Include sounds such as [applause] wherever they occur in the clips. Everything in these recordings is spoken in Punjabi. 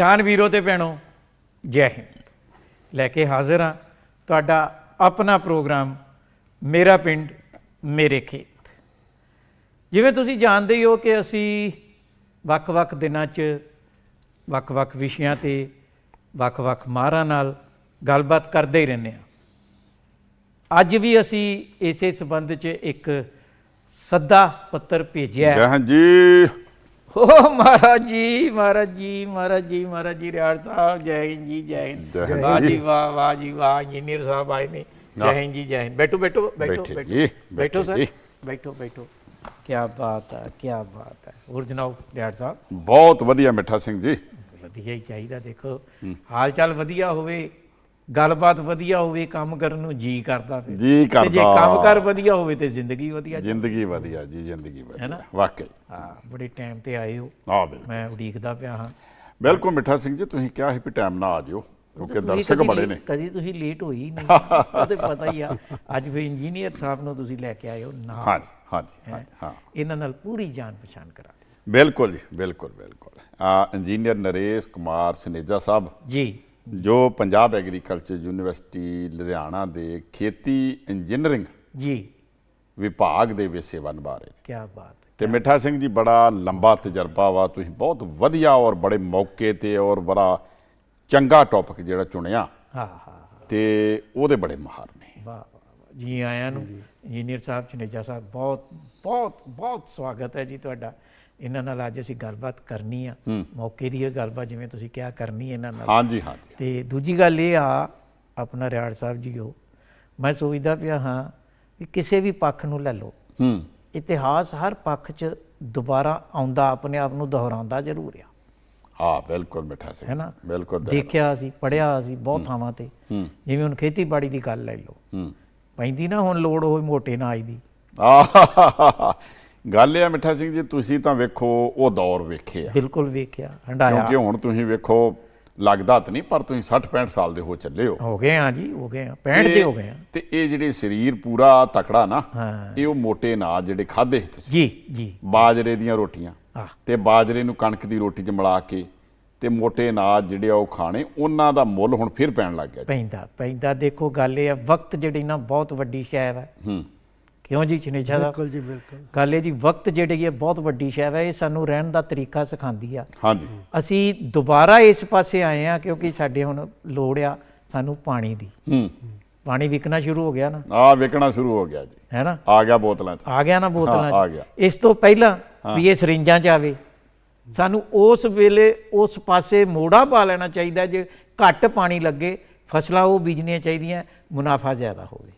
ਕਿਸਾਨ ਵੀਰੋ ਤੇ ਭੈਣੋ, ਜੈ ਹਿੰਦ। ਲੈ ਕੇ ਹਾਜ਼ਰ ਹਾਂ ਤੁਹਾਡਾ ਆਪਣਾ ਪ੍ਰੋਗਰਾਮ, ਮੇਰਾ ਪਿੰਡ, ਮੇਰੇ ਖੇਤ। ਜਿਵੇਂ ਤੁਸੀਂ ਜਾਣਦੇ ਹੀ ਹੋ ਕਿ ਅਸੀਂ ਵੱਖ-ਵੱਖ ਦਿਨਾਂ 'ਚ ਵੱਖ-ਵੱਖ ਵਿਸ਼ਿਆਂ ਤੇ ਵੱਖ-ਵੱਖ ਮਾਹਰਾਂ ਨਾਲ ਗੱਲਬਾਤ ਕਰਦੇ ਹੀ ਰਹਿੰਦੇ ਹਾਂ। ਅੱਜ ਵੀ ਅਸੀਂ ਇਸੇ ਸੰਬੰਧ 'ਚ ਇੱਕ ਸੱਦਾ ਪੱਤਰ ਭੇਜਿਆ ਹੈ। ਜੈ। ਹਾਂ ਮਹਾਰਾਜ ਜੀ ਮਹਾਰਾਜ ਜੀ ਮਹਾਰਾਜ ਜੀ ਮਹਾਰਾਜ ਜੀ ਰਿਆੜ ਸਾਹਿਬ ਜੈ ਹਿੰਦ ਜੀ ਜੈ ਹਿੰਦ। ਜੈ ਹਿੰਦ ਵਾਹ ਜੀ। ਵਾਹ ਵਾਹ ਜੀ ਵਾਹ ਇੰਜੀਨੀਅਰ ਸਾਹਿਬ ਆਏ ਨੇ। ਜੈ। ਹਿੰਦ ਜੀ ਜੈ ਹਿੰਦ। ਬੈਠੋ ਬੈਠੋ ਬੈਠੋ ਬੈਠੇ ਬੈਠੋ। ਸਰ। ਬੈਠੋ ਬੈਠੋ। ਕੀ ਬਾਤ ਹੈ ਕੀ ਬਾਤ ਹੈ। ਹੋਰ ਜਨਾਬ ਰਿਆੜ ਸਾਹਿਬ? ਬਹੁਤ ਵਧੀਆ ਮਿੱਠਾ ਸਿੰਘ ਜੀ। ਵਧੀਆ ਹੀ ਚਾਹੀਦਾ ਦੇਖੋ। ਹਾਲ ਚਾਲ ਵਧੀਆ ਹੋਵੇ ਗੱਲਬਾਤ ਵਧੀਆ ਹੋਵੇ ਕੰਮ ਕਰਨ ਨੂੰ ਜੀ ਕਰਦਾ ਫਿਰ। ਜੀ ਤੇ ਜੇ ਕਰਦਾ। ਕੰਮ ਕਰ ਵਧੀਆ ਹੋਵੇ ਤੇ ਜ਼ਿੰਦਗੀ ਵਧੀਆ ਜ਼ਿੰਦਗੀ ਵਧੀਆ ਜੀ ਜ਼ਿੰਦਗੀ ਹੈ ਨਾ? ਵਧੀਆ ਵਾਕਈ। ਹਾਂ ਬੜੇ ਟਾਈਮ ਤੇ ਆਏ ਹੋ। ਆ ਬਿਲਕੁਲ। ਮੈਂ ਉਡੀਕਦਾ ਪਿਆ ਹਾਂ। ਬਿਲਕੁਲ ਮਿੱਠਾ ਸਿੰਘ ਜੀ ਤੁਸੀਂ ਕਿਹਾ ਸੀ ਵੀ ਟਾਈਮ ਨਾਲ ਆ ਜਿਓ ਕਿਉਂਕਿ ਦਰਸ਼ਕ ਬੜੇ ਨੇ। ਕਦੀ ਤੁਸੀਂ ਲੇਟ ਹੋਈ ਹੀ ਨਹੀਂ। [laughs] ਉਹ ਤੇ ਪਤਾ ਹੀ ਆ ਅੱਜ ਫਿਰ ਇੰਜੀਨੀਅਰ ਸਾਹਿਬ ਨੂੰ ਤੁਸੀਂ ਲੈ ਕੇ ਆਏ ਹੋ ਨਾਲ ਹਾਂਜੀ ਹਾਂਜੀ ਹਾਂ? ਇਹਨਾਂ ਨਾਲ ਪੂਰੀ ਜਾਣ ਪਛਾਣ ਕਰਾ ਬਿਲਕੁਲ ਜੀ ਬਿਲਕੁਲ ਬਿਲਕੁਲ। ਆ ਇੰਜੀਨੀਅਰ ਨਰੇਸ਼ ਕੁਮਾਰ ਸਨੇਜਾ ਸਾਹਿਬ। ਜੀ। ਜੋ ਪੰਜਾਬ ਐਗਰੀਕਲਚਰ ਯੂਨੀਵਰਸਿਟੀ ਲੁਧਿਆਣਾ ਦੇ ਖੇਤੀ ਇੰਜੀਨੀਅਰਿੰਗ ਜੀ। ਵਿਭਾਗ ਦੇ ਵਿੱਚ ਸੇਵਾ ਨਿਭਾ ਰਹੇ ਨੇ। ਕੀ ਬਾਤ ਤੇ ਮਿੱਠਾ ਸਿੰਘ ਜੀ ਬੜਾ ਲੰਬਾ ਤਜਰਬਾ ਵਾ। ਤੁਸੀਂ ਬਹੁਤ ਵਧੀਆ ਔਰ ਬੜੇ ਮੌਕੇ ਤੇ ਔਰ ਬੜਾ ਚੰਗਾ ਟੌਪਿਕ ਜਿਹੜਾ ਚੁਣਿਆ। ਹਾਂ ਹਾਂ ਤੇ ਉਹਦੇ ਬੜੇ ਮਾਹਰ ਨੇ। ਵਾਹ। ਜੀ ਆਇਆਂ ਨੂੰ ਇੰਜੀਨੀਅਰ ਸਾਹਿਬ ਚਨੇਜਾ ਸਾਹਿਬ ਬਹੁਤ ਬਹੁਤ ਬਹੁਤ ਸਵਾਗਤ ਹੈ ਜੀ ਤੁਹਾਡਾ। ਇਹਨਾਂ ਨਾਲ ਅੱਜ ਅਸੀਂ ਗੱਲਬਾਤ ਕਰਨੀ ਆ। ਮੌਕੇ ਦੀ ਇਹ ਗੱਲਬਾਤ ਜਿਵੇਂ ਤੁਸੀਂ ਕਿਹਾ ਕਰਨੀ ਇਹਨਾਂ ਨਾਲ। ਹਾਂਜੀ ਹਾਂਜੀ। ਤੇ ਦੂਜੀ ਗੱਲ ਇਹ ਆ ਆਪਣਾ ਰਿਆੜ ਸਾਹਿਬ ਜੀਓ ਮੈਂ ਸੋਚਦਾ ਪਿਆ ਹਾਂ ਕਿ ਕਿਸੇ ਵੀ ਪੱਖ ਨੂੰ ਲੈ ਲਓ। ਹੂੰ। ਇਤਿਹਾਸ ਹਰ ਪੱਖ 'ਚ ਦੁਬਾਰਾ ਆਉਂਦਾ ਆਪਣੇ ਆਪ ਨੂੰ ਦੁਹਰਾਉਂਦਾ ਜ਼ਰੂਰ ਆ। ਹਾਂ ਬਿਲਕੁਲ ਮਿੱਠਾ ਸਿੰਘ। ਹੈ ਨਾ ਬਿਲਕੁਲ ਦੇਖਿਆ ਸੀ ਪੜਿਆ ਸੀ ਬਹੁਤ ਥਾਵਾਂ ਤੇ। ਹੂੰ। ਜਿਵੇਂ ਹੁਣ ਖੇਤੀਬਾੜੀ ਦੀ ਗੱਲ ਲੈ ਲਓ। ਹੂੰ। ਪੈਂਦੀ ਨਾ ਹੁਣ ਲੋੜ ਹੋਈ ਮੋਟੇ ਨਾਜ ਦੀ। ਗੱਲ ਇਹ ਆ ਮਿੱਠਾ ਸਿੰਘ ਜੀ ਤੁਸੀਂ ਤਾਂ ਵੇਖੋ ਉਹ ਦੌਰ ਵੇਖੇ ਆ। ਬਿਲਕੁਲ ਵੇਖਿਆ ਹੰਡਾਇਆ। ਕਿਉਂਕਿ ਹੁਣ ਤੁਸੀਂ ਵੇਖੋ ਲੱਗਦਾ ਤਾਂ ਨਹੀਂ ਪਰ ਤੁਸੀਂ 60 65 ਸਾਲ ਦੇ ਹੋ ਚੱਲੇ ਹੋ। ਹੋ ਗਏ ਆ ਜੀ ਹੋ ਗਏ ਆ 65 ਦੇ ਹੋ ਗਏ ਆ। ਤੇ ਇਹ ਜਿਹੜੇ ਸਰੀਰ ਪੂਰਾ ਤਕੜਾ ਨਾ ਇਹ ਉਹ ਮੋਟੇ ਅਨਾਜ ਜਿਹੜੇ ਖਾਦੇ ਤੁਸੀਂ। ਜੀ ਜੀ। ਬਾਜਰੇ ਦੀਆਂ ਰੋਟੀਆਂ। ਤੇ ਬਾਜਰੇ ਨੂੰ ਕਣਕ ਦੀ ਰੋਟੀ 'ਚ ਮਿਲਾ ਕੇ ਤੇ ਮੋਟੇ ਅਨਾਜ ਜਿਹੜੇ ਆ ਉਹ ਖਾਣੇ ਉਹਨਾਂ ਦਾ ਮੁੱਲ ਹੁਣ ਫਿਰ ਪੈਣ ਲੱਗ ਗਿਆ। ਪੈਂਦਾ ਪੈਂਦਾ। ਦੇਖੋ ਗੱਲ ਇਹ ਆ ਵਕਤ ਜਿਹੜੀ ਨਾ ਬਹੁਤ ਵੱਡੀ ਸ਼ੈ ਹੈ। ਹੂੰ। ਕਿਉਂ ਜੀ ਚਨੇਜਾ ਦਾ? ਬਿਲਕੁਲ ਜੀ ਬਿਲਕੁਲ। ਗੱਲ ਇਹ ਜੀ ਵਕਤ ਜਿਹੜੀ ਹੈ ਬਹੁਤ ਵੱਡੀ ਸ਼ੈ ਹੈ ਇਹ ਸਾਨੂੰ ਰਹਿਣ ਦਾ ਤਰੀਕਾ ਸਿਖਾਉਂਦੀ ਆ। ਹਾਂਜੀ। ਅਸੀਂ ਦੁਬਾਰਾ ਇਸ ਪਾਸੇ ਆਏ ਆ ਕਿਉਂਕਿ ਸਾਡੇ ਹੁਣ ਲੋੜ ਆ ਸਾਨੂੰ ਪਾਣੀ ਦੀ। ਹੂੰ। ਪਾਣੀ ਵਿਕਣਾ ਸ਼ੁਰੂ ਹੋ ਗਿਆ ਨਾ। ਆ ਵਿਕਣਾ ਸ਼ੁਰੂ ਹੋ ਗਿਆ ਜੀ। ਹੈ ਨਾ? ਆ ਗਿਆ ਬੋਤਲਾਂ 'ਚ। ਆ ਗਿਆ ਨਾ ਬੋਤਲਾਂ 'ਚ। ਆ ਗਿਆ। ਇਸ ਤੋਂ ਪਹਿਲਾਂ ਵੀ ਇਹ ਸਰਿੰਜਾਂ 'ਚ ਆਵੇ। ਸਾਨੂੰ ਉਸ ਵੇਲੇ ਉਸ ਪਾਸੇ ਮੋੜਾ ਪਾ ਲੈਣਾ ਚਾਹੀਦਾ ਜੇ ਘੱਟ ਪਾਣੀ ਲੱਗੇ ਫਸਲਾਂ ਉਹ ਬੀਜਣੀਆਂ ਚਾਹੀਦੀਆਂ ਮੁਨਾਫਾ ਜ਼ਿਆਦਾ ਹੋਵੇ।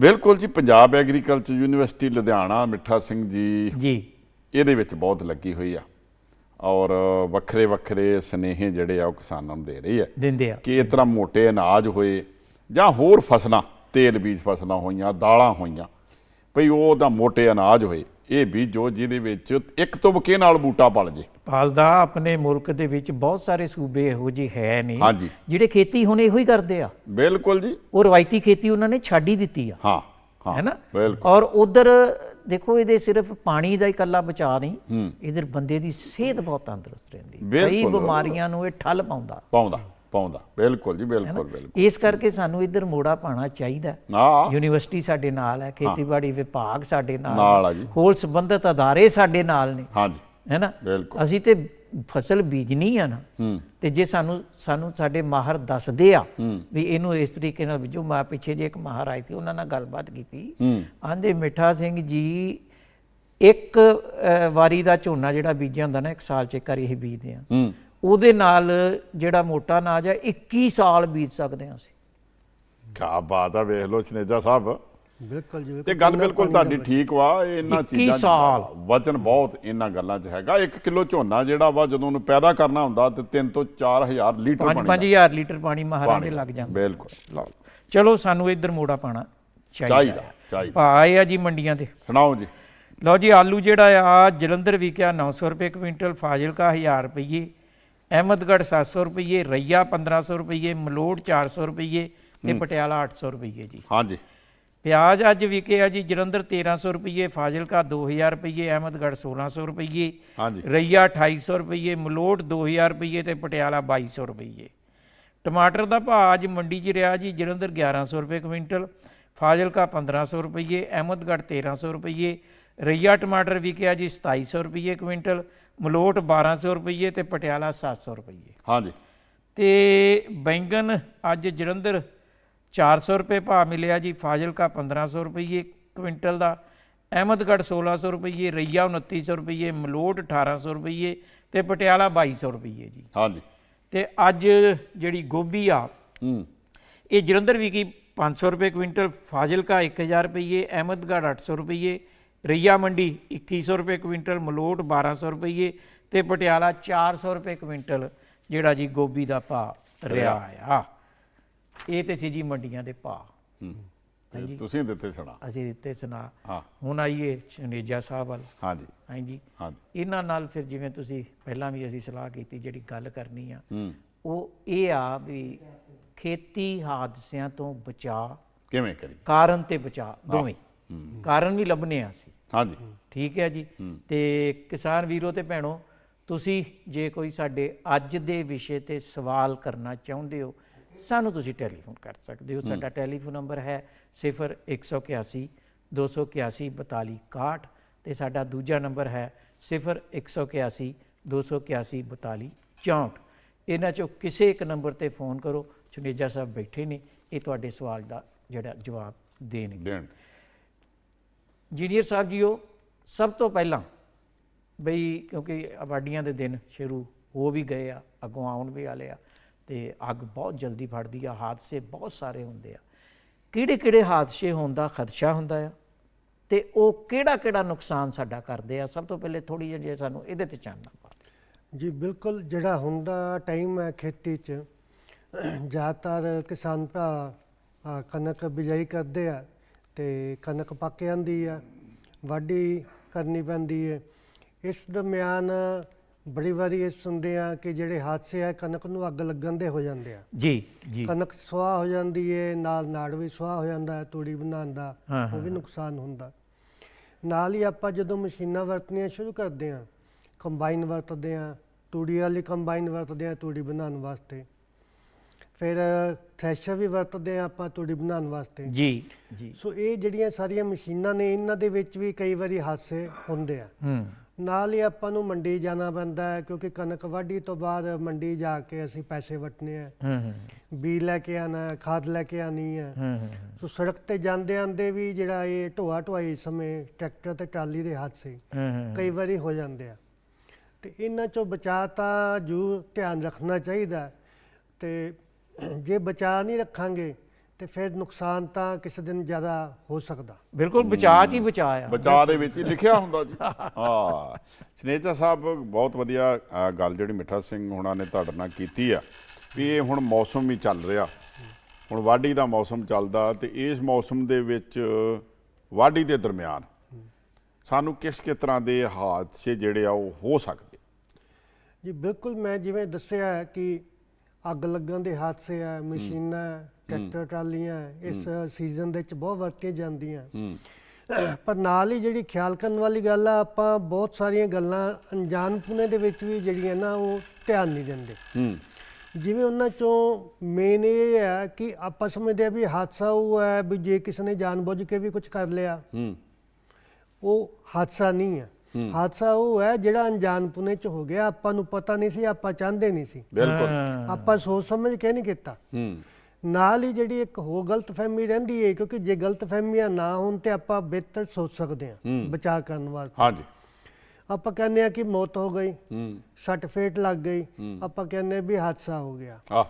ਬਿਲਕੁਲ ਜੀ ਪੰਜਾਬ ਐਗਰੀਕਲਚਰ ਯੂਨੀਵਰਸਿਟੀ ਲੁਧਿਆਣਾ ਮਿੱਠਾ ਸਿੰਘ ਜੀ। ਜੀ। ਇਹਦੇ ਵਿੱਚ ਬਹੁਤ ਲੱਗੀ ਹੋਈ ਆ। ਔਰ ਵੱਖਰੇ ਵੱਖਰੇ ਸਨੇਹੇ ਜਿਹੜੇ ਆ ਉਹ ਕਿਸਾਨਾਂ ਨੂੰ ਦੇ ਰਹੀ ਹੈ ਦਿੰਦੇ ਆ। ਕਿ ਇਸ ਤਰ੍ਹਾਂ ਮੋਟੇ ਅਨਾਜ ਹੋਏ ਜਾਂ ਹੋਰ ਫਸਲਾਂ ਤੇਲ ਬੀਜ ਫਸਲਾਂ ਹੋਈਆਂ ਦਾਲਾਂ ਹੋਈਆਂ ਭਈ ਉਹ ਦਾ ਮੋਟੇ ਅਨਾਜ ਹੋਏ। ਇਹ ਬੀਜੋ ਜਿਹਦੇ ਵਿੱਚ ਇੱਕ ਤੁਬਕੇ ਨਾਲ ਬੂਟਾ ਪਲ ਜੇ। ਪਾਲਦਾ ਆਪਣੇ ਮੁਲਕ ਦੇ ਵਿੱਚ ਬਹੁਤ ਸਾਰੇ ਸੂਬੇ ਇਹੋ ਜਿਹੇ ਹੈ ਨੇ ਹਾਂਜੀ। ਜਿਹੜੇ ਖੇਤੀ ਹੁਣ ਇਹੋ ਹੀ ਕਰਦੇ ਆ। ਬਿਲਕੁਲ ਜੀ। ਉਹ ਰਵਾਇਤੀ ਖੇਤੀ ਉਹਨਾਂ ਨੇ ਛੱਡ ਹੀ ਦਿੱਤੀ ਆ। ਹਾਂ ਹਾਂ ਹੈ ਨਾ? ਬਿਲਕੁਲ। ਔਰ ਉਧਰ ਦੇਖੋ ਇਹਦੇ ਸਿਰਫ ਪਾਣੀ ਦਾ ਇਕੱਲਾ ਬਚਾ ਨਹੀਂ ਇਧਰ ਬੰਦੇ ਦੀ ਸਿਹਤ ਬਹੁਤ ਤੰਦਰੁਸਤ ਰਹਿੰਦੀ। ਕਈ। ਬਿਮਾਰੀਆਂ ਨੂੰ ਇਹ ਠੱਲ ਪਾਉਂਦਾ। ਪਾਉਂਦਾ। ਪਾਉਂਦਾ। ਬਿਲਕੁਲ ਜੀ ਬਿਲਕੁਲ ਬਿਲਕੁਲ। ਇਸ ਕਰਕੇ ਸਾਨੂੰ ਇਧਰ ਮੋੜਾ ਪਾਣਾ ਚਾਹੀਦਾ। ਯੂਨੀਵਰਸਿਟੀ ਸਾਡੇ ਨਾਲ ਹੈ ਖੇਤੀਬਾੜੀ ਵਿਭਾਗ ਸਾਡੇ ਨਾਲ ਨਾਲ ਹੈ। ਹੋਰ ਸੰਬੰਧਿਤ ਅਦਾਰੇ ਸਾਡੇ ਨਾਲ ਨੇ। ਹਾਂਜੀ। ਹੈ ਨਾ? ਬਿਲਕੁਲ। ਅਸੀਂ ਤੇ ਫਸਲ ਬੀਜਣੀ ਆ ਨਾ। ਤੇ ਜੇ ਸਾਨੂੰ ਸਾਨੂੰ ਸਾਡੇ ਮਾਹਰ ਦੱਸਦੇ ਆ ਵੀ ਇਹਨੂੰ ਇਸ ਤਰੀਕੇ ਨਾਲ ਬੀਜੋ। ਮੈਂ ਪਿੱਛੇ ਜੇ ਇੱਕ ਮਾਹਰ ਆਈ ਸੀ ਉਹਨਾਂ ਨਾਲ ਗੱਲਬਾਤ ਕੀਤੀ। ਆਂਦੇ ਮਿੱਠਾ ਸਿੰਘ ਜੀ ਇੱਕ ਵਾਰੀ ਦਾ ਝੋਨਾ ਜਿਹੜਾ ਬੀਜਿਆ ਹੁੰਦਾ ਨਾ ਇੱਕ ਸਾਲ ਚ ਇੱਕ ਵਾਰੀ ਇਹ ਬੀਜਦੇ ਆ। ਹੂੰ। ਉਹਦੇ ਨਾਲ ਜਿਹੜਾ ਮੋਟਾ ਅਨਾਜ ਆ 21 ਸਾਲ ਬੀਜ ਸਕਦੇ ਆ ਅਸੀਂ। ਕਿਆ ਬਾਤ ਆ ਵੇਖ ਲਓ ਸਨੇਜਾ ਸਾਹਿਬ। ਬਿਲਕੁਲ ਜੀ ਤੇ ਗੱਲ ਬਿਲਕੁਲ ਤੁਹਾਡੀ ਠੀਕ ਵਾ ਇਹ ਇਹਨਾਂ 21 ਚੀਜ਼ਾਂ 'ਚ ਸਾਲ। ਵਜਨ ਬਹੁਤ ਇਹਨਾਂ ਗੱਲਾਂ 'ਚ ਹੈਗਾ। 1 ਕਿਲੋ ਝੋਨਾ ਜਿਹੜਾ ਵਾ ਜਦੋਂ ਉਹਨੂੰ ਪੈਦਾ ਕਰਨਾ ਹੁੰਦਾ ਤੇ 3 ਤੋਂ 4000 ਲੀਟਰ ਪਾਣੀ 5-5000 ਲੀਟਰ ਪਾਣੀ ਮਹਾਰਾਂ ਦੇ। ਲੱਗ ਜਾਂਦਾ। ਬਿਲਕੁਲ। ਲਓ ਚਲੋ ਸਾਨੂੰ ਇੱਧਰ ਮੋੜਾ ਪਾਣਾ ਚਾਹੀਦਾ। ਚਾਹੀਦਾ ਭਾਅ ਆ ਜੀ ਮੰਡੀਆਂ ਦੇ ਸੁਣਾਓ ਜੀ। ਲਓ ਜੀ ਆਲੂ ਜਿਹੜਾ ਆ ਜਲੰਧਰ ਵਿਕਿਆ 900 ਰੁਪਏ ਕੁਇੰਟਲ ਫਾਜ਼ਿਲਕਾ 1000 ਰੁਪਏ ਅਹਿਮਦਗੜ੍ਹ 700 ਰੁਪਏ ਰਈਆ 1500 ਰੁਪਏ ਮਲੋੜ 400 ਰੁਪਏ ਤੇ ਪਟਿਆਲਾ 800 ਰੁਪਏ ਜੀ। ਹਾਂਜੀ। ਪਿਆਜ਼ ਅੱਜ ਵਿਕੇ ਆ ਜੀ ਜਲੰਧਰ 1300 ਰੁਪਏ ਫਾਜ਼ਿਲਕਾ 2000 ਰੁਪਏ ਅਹਿਮਦਗੜ੍ਹ 1600 ਰੁਪਏ ਹਾਂਜੀ। ਰਈਆ 2800 ਰੁਪਏ ਮਲੋਟ 2000 ਰੁਪਏ ਤੇ ਪਟਿਆਲਾ 2200 ਰੁਪਏ ਟਮਾਟਰ ਦਾ ਭਾਅ ਅੱਜ ਮੰਡੀ 'ਚ ਰਿਹਾ ਜੀ ਜਲੰਧਰ 1100 ਰੁਪਏ ਕੁਇੰਟਲ ਫਾਜ਼ਿਲਕਾ 1500 ਰੁਪਏ ਅਹਿਮਦਗੜ੍ਹ 1300 ਰੁਪਏ ਰਈਆ ਟਮਾਟਰ ਵਿਕਿਆ ਜੀ 2700 ਰੁਪਏ ਕੁਇੰਟਲ ਮਲੋਟ 1200 ਰੁਪਏ ਤੇ ਪਟਿਆਲਾ 700 ਰੁਪਏ ਹਾਂਜੀ। ਤੇ ਬੈਂਗਨ ਅੱਜ ਜਲੰਧਰ 400 ਰੁਪਏ ਭਾਅ ਮਿਲਿਆ ਜੀ ਫਾਜ਼ਿਲਕਾ 1500 ਰੁਪਏ ਕੁਇੰਟਲ ਦਾ ਅਹਿਮਦਗੜ੍ਹ 1600 ਰੁਪਏ ਰਈਆ 2900 ਰੁਪਏ ਮਲੋਟ 1800 ਰੁਪਏ ਤੇ ਪਟਿਆਲਾ 2200 ਰੁਪਏ ਜੀ। ਹਾਂਜੀ। ਤੇ ਅੱਜ ਜਿਹੜੀ ਗੋਭੀ ਆ ਹੂੰ। ਇਹ ਜਲੰਧਰ ਵਿਕੀ 500 ਰੁਪਏ ਕੁਇੰਟਲ ਫਾਜ਼ਿਲਕਾ 1000 ਰੁਪਏ ਅਹਿਮਦਗੜ੍ਹ 800 ਰੁਪਏ ਰਈਆ ਮੰਡੀ 2100 ਰੁਪਏ ਕੁਇੰਟਲ ਮਲੋਟ 1200 ਰੁਪਏ ਤੇ ਪਟਿਆਲਾ 400 ਰੁਪਏ ਕੁਇੰਟਲ ਜਿਹੜਾ ਜੀ ਗੋਭੀ ਦਾ ਭਾਅ ਰਿਹਾ ਆ। ਇਹ ਤੇ ਸੀ ਜੀ ਮੰਡੀਆਂ ਦੇ ਭਾਅ। ਹੂੰ। ਤੇ ਤੁਸੀਂ ਦਿੱਤੇ ਸੁਣਾ ਅਸੀਂ ਦਿੱਤੇ ਸੁਣਾ ਹਾਂ। ਹੁਣ ਆਈਏ ਸ਼ਨੇਜਾ ਸਾਹਿਬ ਵੱਲ। ਹਾਂਜੀ। ਹਾਂਜੀ। ਹਾਂਜੀ। ਇਹਨਾਂ ਨਾਲ ਫਿਰ ਜਿਵੇਂ ਤੁਸੀਂ ਪਹਿਲਾਂ ਵੀ ਅਸੀਂ ਸਲਾਹ ਕੀਤੀ ਜਿਹੜੀ ਗੱਲ ਕਰਨੀ ਆ ਉਹ ਇਹ ਆ ਵੀ ਖੇਤੀ ਹਾਦਸਿਆਂ ਤੋਂ ਬਚਾ ਕਿਵੇਂ ਕਰੀ ਕਾਰਨ ਤੇ ਬਚਾ ਦੋਵੇਂ। ਕਾਰਨ ਵੀ ਲੱਭਨੇ ਆ ਸੀ ਹਾਂਜੀ। ਠੀਕ ਹੈ ਜੀ। ਤੇ ਕਿਸਾਨ ਵੀਰੋ ਤੇ ਭੈਣੋ ਤੁਸੀਂ ਜੇ ਕੋਈ ਸਾਡੇ ਅੱਜ ਦੇ ਵਿਸ਼ੇ ਤੇ ਸਵਾਲ ਕਰਨਾ ਚਾਹੁੰਦੇ ਹੋ ਸਾਨੂੰ ਤੁਸੀਂ ਟੈਲੀਫੋਨ ਕਰ ਸਕਦੇ ਹੋ। ਸਾਡਾ ਟੈਲੀਫੋਨ ਨੰਬਰ ਹੈ 0181 281 42 61 ਤੇ ਸਾਡਾ ਦੂਜਾ ਨੰਬਰ ਹੈ 0181 281 42 64 ਇਹਨਾਂ ਚੋਂ ਕਿਸੇ ਇੱਕ ਨੰਬਰ ਤੇ ਫੋਨ ਕਰੋ। ਚੁਨੇਜਾ ਸਾਹਿਬ ਬੈਠੇ ਨੇ ਇਹ ਤੁਹਾਡੇ ਸਵਾਲ ਦਾ ਜਿਹੜਾ ਜਵਾਬ ਦੇਣਗੇ। ਦੇਣ। ਇੰਜੀਨੀਅਰ ਸਾਹਿਬ ਜੀਓ, ਸਭ ਤੋਂ ਪਹਿਲਾਂ ਬਈ ਕਿਉਂਕਿ ਆਬਾਡੀਆਂ ਦੇ ਦਿਨ ਸ਼ੁਰੂ ਹੋ ਵੀ ਗਏ ਆ, ਅੱਗੋਂ ਆਉਣ ਵੀ ਵਾਲੇ ਆ ਤੇ ਅੱਗ ਬਹੁਤ ਜਲਦੀ ਫੜਦੀ ਆ, ਹਾਦਸੇ ਬਹੁਤ ਸਾਰੇ ਹੁੰਦੇ ਆ। ਕਿਹੜੇ ਕਿਹੜੇ ਹਾਦਸੇ ਹੋਣ ਦਾ ਖਦਸ਼ਾ ਹੁੰਦਾ ਆ ਤੇ ਉਹ ਕਿਹੜਾ ਕਿਹੜਾ ਨੁਕਸਾਨ ਸਾਡਾ ਕਰਦੇ ਆ, ਸਭ ਤੋਂ ਪਹਿਲੇ ਥੋੜੀ ਜਿਹੀ ਸਾਨੂੰ ਇਹਦੇ ਤੇ ਚਾਨਣਾ ਪਾ ਜੀ, ਬਿਲਕੁਲ ਜਿਹੜਾ ਹੁਣ ਦਾ ਟਾਈਮ ਹੈ ਖੇਤੀ 'ਚ, ਜ਼ਿਆਦਾਤਰ ਕਿਸਾਨ ਭਰਾ ਕਣਕ ਬਿਜਾਈ ਕਰਦੇ ਆ। ਤੇ ਕਣਕ ਪੱਕ ਜਾਂਦੀ ਆ ਵਾਢੀ ਕਰਨੀ ਪੈਂਦੀ ਹੈ ਇਸ ਦਰਮਿਆਨ ਬੜੀ ਵਾਰੀ ਇਹ ਸੁਣਦੇ ਆ ਕਿ ਜਿਹੜੇ ਹਾਦਸੇ ਆ ਕਣਕ ਨੂੰ ਅੱਗ ਲੱਗਣ ਦੇ ਹੋ ਜਾਂਦੇ ਆ। ਜੀ ਜੀ। ਕਣਕ ਸੁਆਹ ਹੋ ਜਾਂਦੀ ਹੈ ਨਾਲ ਨਾੜ ਵੀ ਸੁਆਹ ਹੋ ਜਾਂਦਾ ਹੈ ਤੂੜੀ ਬਣਾਉਣ ਦਾ ਹਾਂ, ਉਹ ਵੀ ਨੁਕਸਾਨ ਹੁੰਦਾ। ਨਾਲ ਹੀ ਆਪਾਂ ਜਦੋਂ ਮਸ਼ੀਨਾਂ ਵਰਤਣੀਆਂ ਸ਼ੁਰੂ ਕਰਦੇ ਹਾਂ ਕੰਬਾਈਨ ਵਰਤਦੇ ਹਾਂ ਤੂੜੀ ਵਾਲੀ ਕੰਬਾਈਨ ਵਰਤਦੇ ਹਾਂ ਤੂੜੀ ਬਣਾਉਣ ਵਾਸਤੇ ਫਿਰ ਥ੍ਰੈਸ਼ਰ ਵੀ ਵਰਤਦੇ ਹਾਂ ਆਪਾਂ ਤੂੜੀ ਬਣਾਉਣ ਵਾਸਤੇ। ਜੀ। ਜੀ। ਸੋ ਇਹ ਜਿਹੜੀਆਂ ਸਾਰੀਆਂ ਮਸ਼ੀਨਾਂ ਨੇ ਇਹਨਾਂ ਦੇ ਵਿੱਚ ਵੀ ਕਈ ਵਾਰੀ ਹਾਦਸੇ ਹੁੰਦੇ ਆ। ਹੂੰ। ਨਾਲ ਹੀ ਆਪਾਂ ਨੂੰ ਮੰਡੀ ਜਾਣਾ ਪੈਂਦਾ ਹੈ ਕਿਉਂਕਿ ਕਣਕ ਵਾਢੀ ਤੋਂ ਬਾਅਦ ਮੰਡੀ ਜਾ ਕੇ ਅਸੀਂ ਪੈਸੇ ਵਟਨੇ ਆ। ਹੂੰ ਹੂੰ। ਬੀਜ ਲੈ ਕੇ ਆਣਾ ਖਾਦ ਲੈ ਕੇ ਆਣੀ ਹੈ। ਹੂੰ ਹੂੰ ਸੋ ਸੜਕ ਤੇ ਜਾਂਦੇ ਆਂਦੇ ਵੀ ਜਿਹੜਾ ਇਹ ਢੋਆ ਢੁਆਈ ਸਮੇਂ ਟਰੈਕਟਰ ਤੇ ਟਰਾਲੀ ਦੇ ਹਾਦਸੇ ਹੂੰ ਹੂੰ ਕਈ ਵਾਰੀ ਹੋ ਜਾਂਦੇ ਆ। ਤੇ ਇਹਨਾਂ ਚੋਂ ਬਚਾਅ ਤਾਂ ਜ਼ਰੂਰ ਧਿਆਨ ਰੱਖਣਾ ਚਾਹੀਦਾ। ਤੇ ਜੇ ਬਚਾਅ ਨਹੀਂ ਰੱਖਾਂਗੇ ਤੇ ਫਿਰ ਨੁਕਸਾਨ ਤਾਂ ਕਿਸੇ ਦਿਨ ਜ਼ਿਆਦਾ ਹੋ ਸਕਦਾ। ਬਿਲਕੁਲ ਬਚਾਅ 'ਚ ਹੀ ਬਚਾਅ ਆ। ਬਚਾਅ ਦੇ ਵਿੱਚ ਹੀ ਲਿਖਿਆ ਹੁੰਦਾ ਜੀ। ਹਾਂ। ਸਨੇਜਾ ਸਾਹਿਬ ਬਹੁਤ ਵਧੀਆ ਅ, ਗੱਲ ਜਿਹੜੀ ਮਿੱਠਾ ਸਿੰਘ ਹੁਣਾਂ ਨੇ ਤੁਹਾਡੇ ਨਾਲ ਕੀਤੀ ਆ ਵੀ ਇਹ ਹੁਣ ਮੌਸਮ ਵੀ ਚੱਲ ਰਿਹਾ। ਹੁਣ ਵਾਢੀ ਦਾ ਮੌਸਮ ਚੱਲਦਾ ਤੇ ਇਸ ਮੌਸਮ ਦੇ ਵਿੱਚ ਵਾਢੀ ਦੇ ਦਰਮਿਆਨ ਸਾਨੂੰ ਕਿਸ ਕਿਸ ਤਰ੍ਹਾਂ ਦੇ ਹਾਦਸੇ ਜਿਹੜੇ ਆ ਉਹ ਹੋ ਸਕਦੇ? ਜੀ ਬਿਲਕੁਲ ਮੈਂ ਜਿਵੇਂ ਦੱਸਿਆ ਹੈ ਕਿ ਅੱਗ ਲੱਗਣ ਦੇ ਹਾਦਸੇ ਆ ਮਸ਼ੀਨਾਂ ਟਰੈਕਟਰ ਟਰਾਲੀਆਂ ਇਸ ਸੀਜ਼ਨ ਦੇ ਵਿੱਚ ਬਹੁਤ ਵਰਤੀਆਂ ਜਾਂਦੀਆਂ। ਪਰ ਨਾਲ ਹੀ ਜਿਹੜੀ ਖਿਆਲ ਕਰਨ ਵਾਲੀ ਗੱਲ ਆ ਆਪਾਂ ਬਹੁਤ ਸਾਰੀਆਂ ਗੱਲਾਂ ਅਣਜਾਣਪੁਣੇ ਦੇ ਵਿੱਚ ਵੀ ਜਿਹੜੀਆਂ ਨਾ ਉਹ ਧਿਆਨ ਨਹੀਂ ਦਿੰਦੇ। ਜਿਵੇਂ ਉਹਨਾਂ ਚੋਂ ਮੇਨ ਇਹ ਹੈ ਕਿ ਆਪਾਂ ਸਮਝਦੇ ਆ ਵੀ ਹਾਦਸਾ ਉਹ ਹੈ ਵੀ ਜੇ ਕਿਸੇ ਨੇ ਜਾਣਬੁੱਝ ਕੇ ਵੀ ਕੁਝ ਕਰ ਲਿਆ ਉਹ ਹਾਦਸਾ ਨਹੀਂ ਹੈ ਹਾਦਸਾ ਉਹ ਹੈ ਜਿਹੜਾ ਅਣਜਾਣਪੁਣੇ ਚ ਹੋ ਗਿਆ। ਆਪਾਂ ਨੂੰ ਪਤਾ ਨਹੀਂ ਸੀ ਆਪਾਂ ਚਾਹੁੰਦੇ ਨਹੀਂ ਸੀ। ਬਿਲਕੁਲ। ਆਪਾਂ ਸੋਚ ਸਮਝ ਕੇ ਨਹੀਂ ਕੀਤਾ। ਹੂੰ। ਨਾਲ ਹੀ ਜਿਹੜੀ ਇੱਕ ਹੋਰ ਗਲਤਫਹਿਮੀ ਰਹਿੰਦੀ ਹੈ ਕਿਉਂਕਿ ਜੇ ਗਲਤਫਹਿਮੀਆਂ ਨਾ ਹੋਣ ਤੇ ਆਪਾਂ ਬਿਹਤਰ ਸੋਚ ਸਕਦੇ ਹਾਂ ਹੂੰ। ਬਚਾਅ ਕਰਨ ਵਾਸਤੇ। ਹਾਂਜੀ। ਆਪਾਂ ਕਹਿੰਦੇ ਆ ਕਿ ਮੌਤ ਹੋ ਗਈ ਹੂੰ। ਸੱਟ ਫੇਟ ਲੱਗ ਗਈ ਆਪਾਂ ਕਹਿੰਦੇ ਵੀ ਹਾਦਸਾ ਹੋ ਗਿਆ। ਆ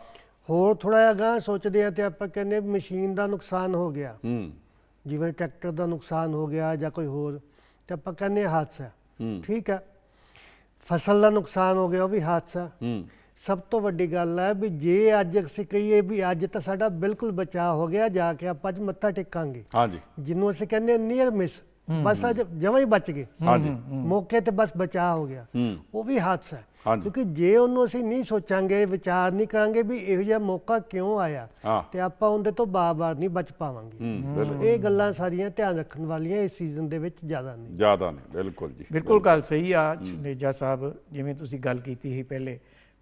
ਹੋਰ ਥੋੜਾ ਜਿਹਾ ਗਾਂ ਸੋਚਦੇ ਆ ਤੇ ਆਪਾਂ ਕਹਿੰਦੇ ਮਸ਼ੀਨ ਦਾ ਨੁਕਸਾਨ ਹੋ ਗਿਆ। ਹੂੰ। ਜਿਵੇਂ ਟਰੈਕਟਰ ਦਾ ਨੁਕਸਾਨ ਹੋ ਗਿਆ ਜਾਂ ਕੋਈ ਹੋਰ। ਤੇ ਆਪਾਂ ਕਹਿੰਦੇ ਹਾਦਸਾ। ਠੀਕ ਹੈ? ਫਸਲ ਦਾ ਨੁਕਸਾਨ ਹੋ ਗਿਆ ਉਹ ਵੀ ਹਾਦਸਾ। ਸਭ ਤੋਂ ਵੱਡੀ ਗੱਲ ਹੈ ਵੀ ਜੇ ਅੱਜ ਅਸੀਂ ਕਹੀਏ ਵੀ ਅੱਜ ਤਾਂ ਸਾਡਾ ਬਿਲਕੁਲ ਬਚਾਅ ਹੋ ਗਿਆ ਜਾ ਕੇ ਆਪਾਂ ਅੱਜ ਮੱਥਾ ਟੇਕਾਂਗੇ। ਹਾਂਜੀ। ਜਿਹਨੂੰ ਅਸੀਂ ਕਹਿੰਦੇ ਨੀਅਰ ਮਿਸ ਬਸ ਅੱਜ ਜਮਾਂ ਹੀ ਬਚ ਗਏ। ਹਾਂਜੀ। ਮੌਕੇ ਤੇ ਬਸ ਬਚਾਅ ਹੋ ਗਿਆ। ਉਹ ਵੀ ਹਾਦਸਾ ਹੈ। ਕਿਉਂਕਿ ਜੇ ਉਹਨੂੰ ਅਸੀਂ ਨਹੀਂ ਸੋਚਾਂਗੇ ਵਿਚਾਰ ਨਹੀਂ ਕਰਾਂਗੇ ਵੀ ਇਹੋ ਜਿਹਾ ਮੌਕਾ ਕਿਉਂ ਆਇਆ ਤੇ ਆਪਾਂ ਉਹਦੇ ਤੋਂ ਬਾਰ-ਬਾਰ ਨਹੀਂ ਬਚ ਪਾਵਾਂਗੇ। ਇਹ ਗੱਲਾਂ ਸਾਰੀਆਂ ਧਿਆਨ ਰੱਖਣ ਵਾਲੀਆਂ ਇਸ ਸੀਜ਼ਨ ਦੇ ਵਿੱਚ ਜ਼ਿਆਦਾ ਨੇ। ਜ਼ਿਆਦਾ ਨੇ ਬਿਲਕੁਲ ਜੀ। ਬਿਲਕੁਲ ਗੱਲ ਸਹੀ ਆ ਨੇਜਾ ਸਾਹਿਬ ਜਿਵੇਂ ਤੁਸੀਂ ਗੱਲ ਕੀਤੀ ਸੀ ਪਹਿਲੇ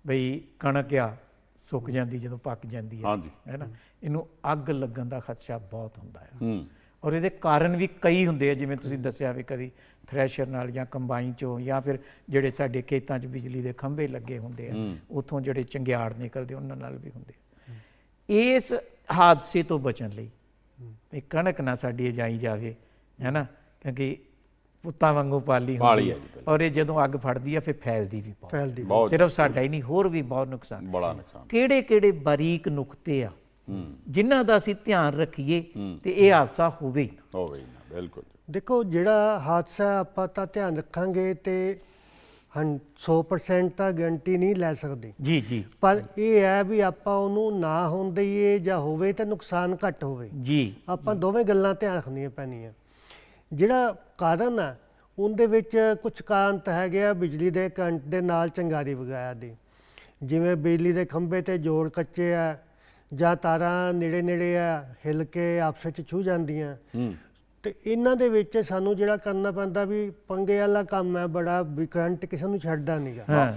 ਬਈ ਕਣਕ ਆ ਸੁੱਕ ਜਾਂਦੀ ਜਦੋਂ ਪੱਕ ਜਾਂਦੀ ਹੈ ਹਾਂਜੀ। ਹੈ ਨਾ? ਇਹਨੂੰ ਅੱਗ ਲੱਗਣ ਦਾ ਖਦਸ਼ਾ ਬਹੁਤ ਹੁੰਦਾ ਹੈ ਹੂੰ। ਔਰ ਇਹਦੇ ਕਾਰਨ ਵੀ ਕਈ ਹੁੰਦੇ ਆ ਜਿਵੇਂ ਤੁਸੀਂ ਦੱਸਿਆ ਵੀ ਕਦੀ ਥ੍ਰੈਸ਼ਰ ਨਾਲ ਜਾਂ ਕੰਬਾਈਨ ਚੋਂ ਜਾਂ ਫਿਰ ਜਿਹੜੇ ਸਾਡੇ ਖੇਤਾਂ 'ਚ ਬਿਜਲੀ ਦੇ ਖੰਭੇ ਲੱਗੇ ਹੁੰਦੇ ਆ ਉਥੋਂ ਜਿਹੜੇ ਚੰਗਿਆੜ ਨਿਕਲਦੇ ਉਹਨਾਂ ਨਾਲ ਵੀ ਹੁੰਦੇ ਆ। ਇਸ ਹਾਦਸੇ ਤੋਂ ਬਚਣ ਲਈ ਇਹ ਕਣਕ ਨਾ ਸਾਡੀ ਅਜਾਈ ਜਾਵੇ ਹੈ ਨਾ ਕਿਉਂਕਿ ਪੁੱਤਾਂ ਵਾਂਗੂ ਪਾਲੀ ਹੁੰਦੀ ਹੈ। ਔਰ ਇਹ ਜਦੋਂ ਅੱਗ ਫੜਦੀ ਆ ਫਿਰ ਫੈਲਦੀ ਵੀ ਬਹੁਤ। ਫੈਲਦੀ ਬਹੁਤ ਸਿਰਫ ਸਾਡਾ ਹੀ ਨਹੀਂ ਹੋਰ ਵੀ ਬਹੁਤ ਨੁਕਸਾਨ। ਬੜਾ ਨੁਕਸਾਨ। ਕਿਹੜੇ ਕਿਹੜੇ ਬਾਰੀਕ ਨੁਕਤੇ ਆ ਜਿਨ੍ਹਾਂ ਦਾ ਅਸੀਂ ਧਿਆਨ ਰੱਖੀਏ ਤੇ ਇਹ ਹਾਦਸਾ ਹੋਵੇ ਹੀ ਨਾ। ਹੋਵੇ ਹੀ ਨਾ ਬਿਲਕੁਲ। ਦੇਖੋ ਜਿਹੜਾ ਹਾਦਸਾ ਆਪਾਂ ਤਾਂ ਧਿਆਨ ਰੱਖਾਂਗੇ ਤੇ ਹੰ 100% ਤਾਂ ਗਾਰੰਟੀ ਨਹੀਂ ਲੈ ਸਕਦੇ। ਜੀ ਜੀ। ਪਰ ਇਹ ਹੈ ਵੀ ਆਪਾਂ ਉਹਨੂੰ ਨਾ ਹੋਣ ਦਈਏ ਜਾਂ ਹੋਵੇ ਤਾਂ ਨੁਕਸਾਨ ਘੱਟ ਹੋਵੇ। ਜੀ। ਆਪਾਂ ਦੋਵੇਂ ਗੱਲਾਂ ਧਿਆਨ ਰੱਖਣੀਆਂ ਪੈਣੀਆਂ। ਜਿਹੜਾ ਕਾਰਨ ਹੈ ਉਹਦੇ ਵਿੱਚ ਕੁਝ ਕਾਰਨ ਤਾਂ ਹੈਗੇ ਆ ਬਿਜਲੀ ਦੇ ਕਰੰਟ ਦੇ ਨਾਲ ਚੰਗਾਰੀ ਵਗਾਇਆ ਦੀ। ਜਿਵੇਂ ਬਿਜਲੀ ਦੇ ਖੰਭੇ ਤੇ ਜੋੜ ਕੱਚੇ ਆ ਜਾਂ ਤਾਰਾਂ ਨੇੜੇ ਨੇੜੇ ਆ ਹਿਲ ਕੇ ਆਪਸ ਵਿੱਚ ਛੂ ਜਾਂਦੀਆਂ। ਤੇ ਇਹਨਾਂ ਦੇ ਵਿੱਚ ਸਾਨੂੰ ਜਿਹੜਾ ਕਰਨਾ ਪੈਂਦਾ ਵੀ ਪੰਗੇ ਵਾਲਾ ਕੰਮ ਹੈ ਬੜਾ ਵੀ ਕਰੰਟ ਕਿਸੇ ਨੂੰ ਛੱਡਦਾ ਨਹੀਂਗਾ ਹਾਂ।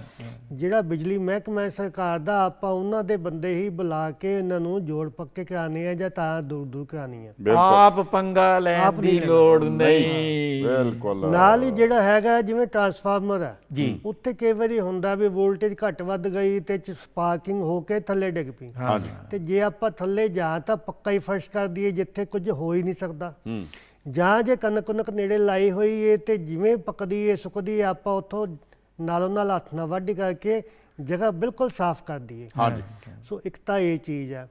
ਜਿਹੜਾ ਬਿਜਲੀ ਮਹਿਕਮਾ ਹੈ ਸਰਕਾਰ ਦਾ ਆਪਾਂ ਉਹਨਾਂ ਦੇ ਬੰਦੇ ਹੀ ਬੁਲਾ ਕੇ ਇਹਨਾਂ ਨੂੰ ਜੋੜ ਪੱਕੇ ਕਰਾਣੇ ਆ ਜਾਂ ਤਾਂ ਦੂਰ ਦੂਰ ਕਰਾਣੀ ਆ। ਆਪ ਪੰਗਾ ਲੈਣ ਦੀ। ਲੋੜ ਨਹੀਂ। ਬਿਲਕੁਲ। ਨਾਲ ਹੀ ਜਿਹੜਾ ਹੈਗਾ ਜਿਵੇਂ ਟਰਾਂਸਫਾਰਮਰ ਹੈ ਜੀ। ਉੱਥੇ ਕਈ ਵਾਰੀ ਹੁੰਦਾ ਵੀ ਵੋਲਟੇਜ ਘੱਟ ਵੱਧ ਗਈ ਤੇ ਸਪਾਰਕਿੰਗ ਹੋ ਕੇ ਥੱਲੇ ਡਿੱਗ ਪਈ। ਹਾਂਜੀ। ਤੇ ਜੇ ਆਪਾਂ ਥੱਲੇ ਜਾ ਤਾਂ ਪੱਕਾ ਹੀ ਫਰਸ਼ ਕਰ ਦਈਏ ਜਿੱਥੇ ਕੁਝ ਹੋ ਹੀ ਨਹੀਂ ਸਕਦਾ। ਹੂੰ। ਜਾਂ ਜੇ ਕਣਕ ਕਣਕ ਨੇੜੇ ਲਾਈ ਹੋਈ ਏ ਤੇ ਜਿਵੇਂ ਪੱਕਦੀ ਏ ਸੁੱਕਦੀ ਏ ਆਪਾਂ ਉੱਥੋਂ ਨਾਲੋਂ ਨਾਲ ਹੱਥ ਨਾਲ ਵੱਢ ਕਰਕੇ ਜਗ੍ਹਾ ਬਿਲਕੁਲ ਸਾਫ਼ ਕਰ ਦਈਏ। ਹਾਂਜੀ। ਸੋ ਇੱਕ ਤਾਂ ਇਹ ਚੀਜ਼ ਹੈ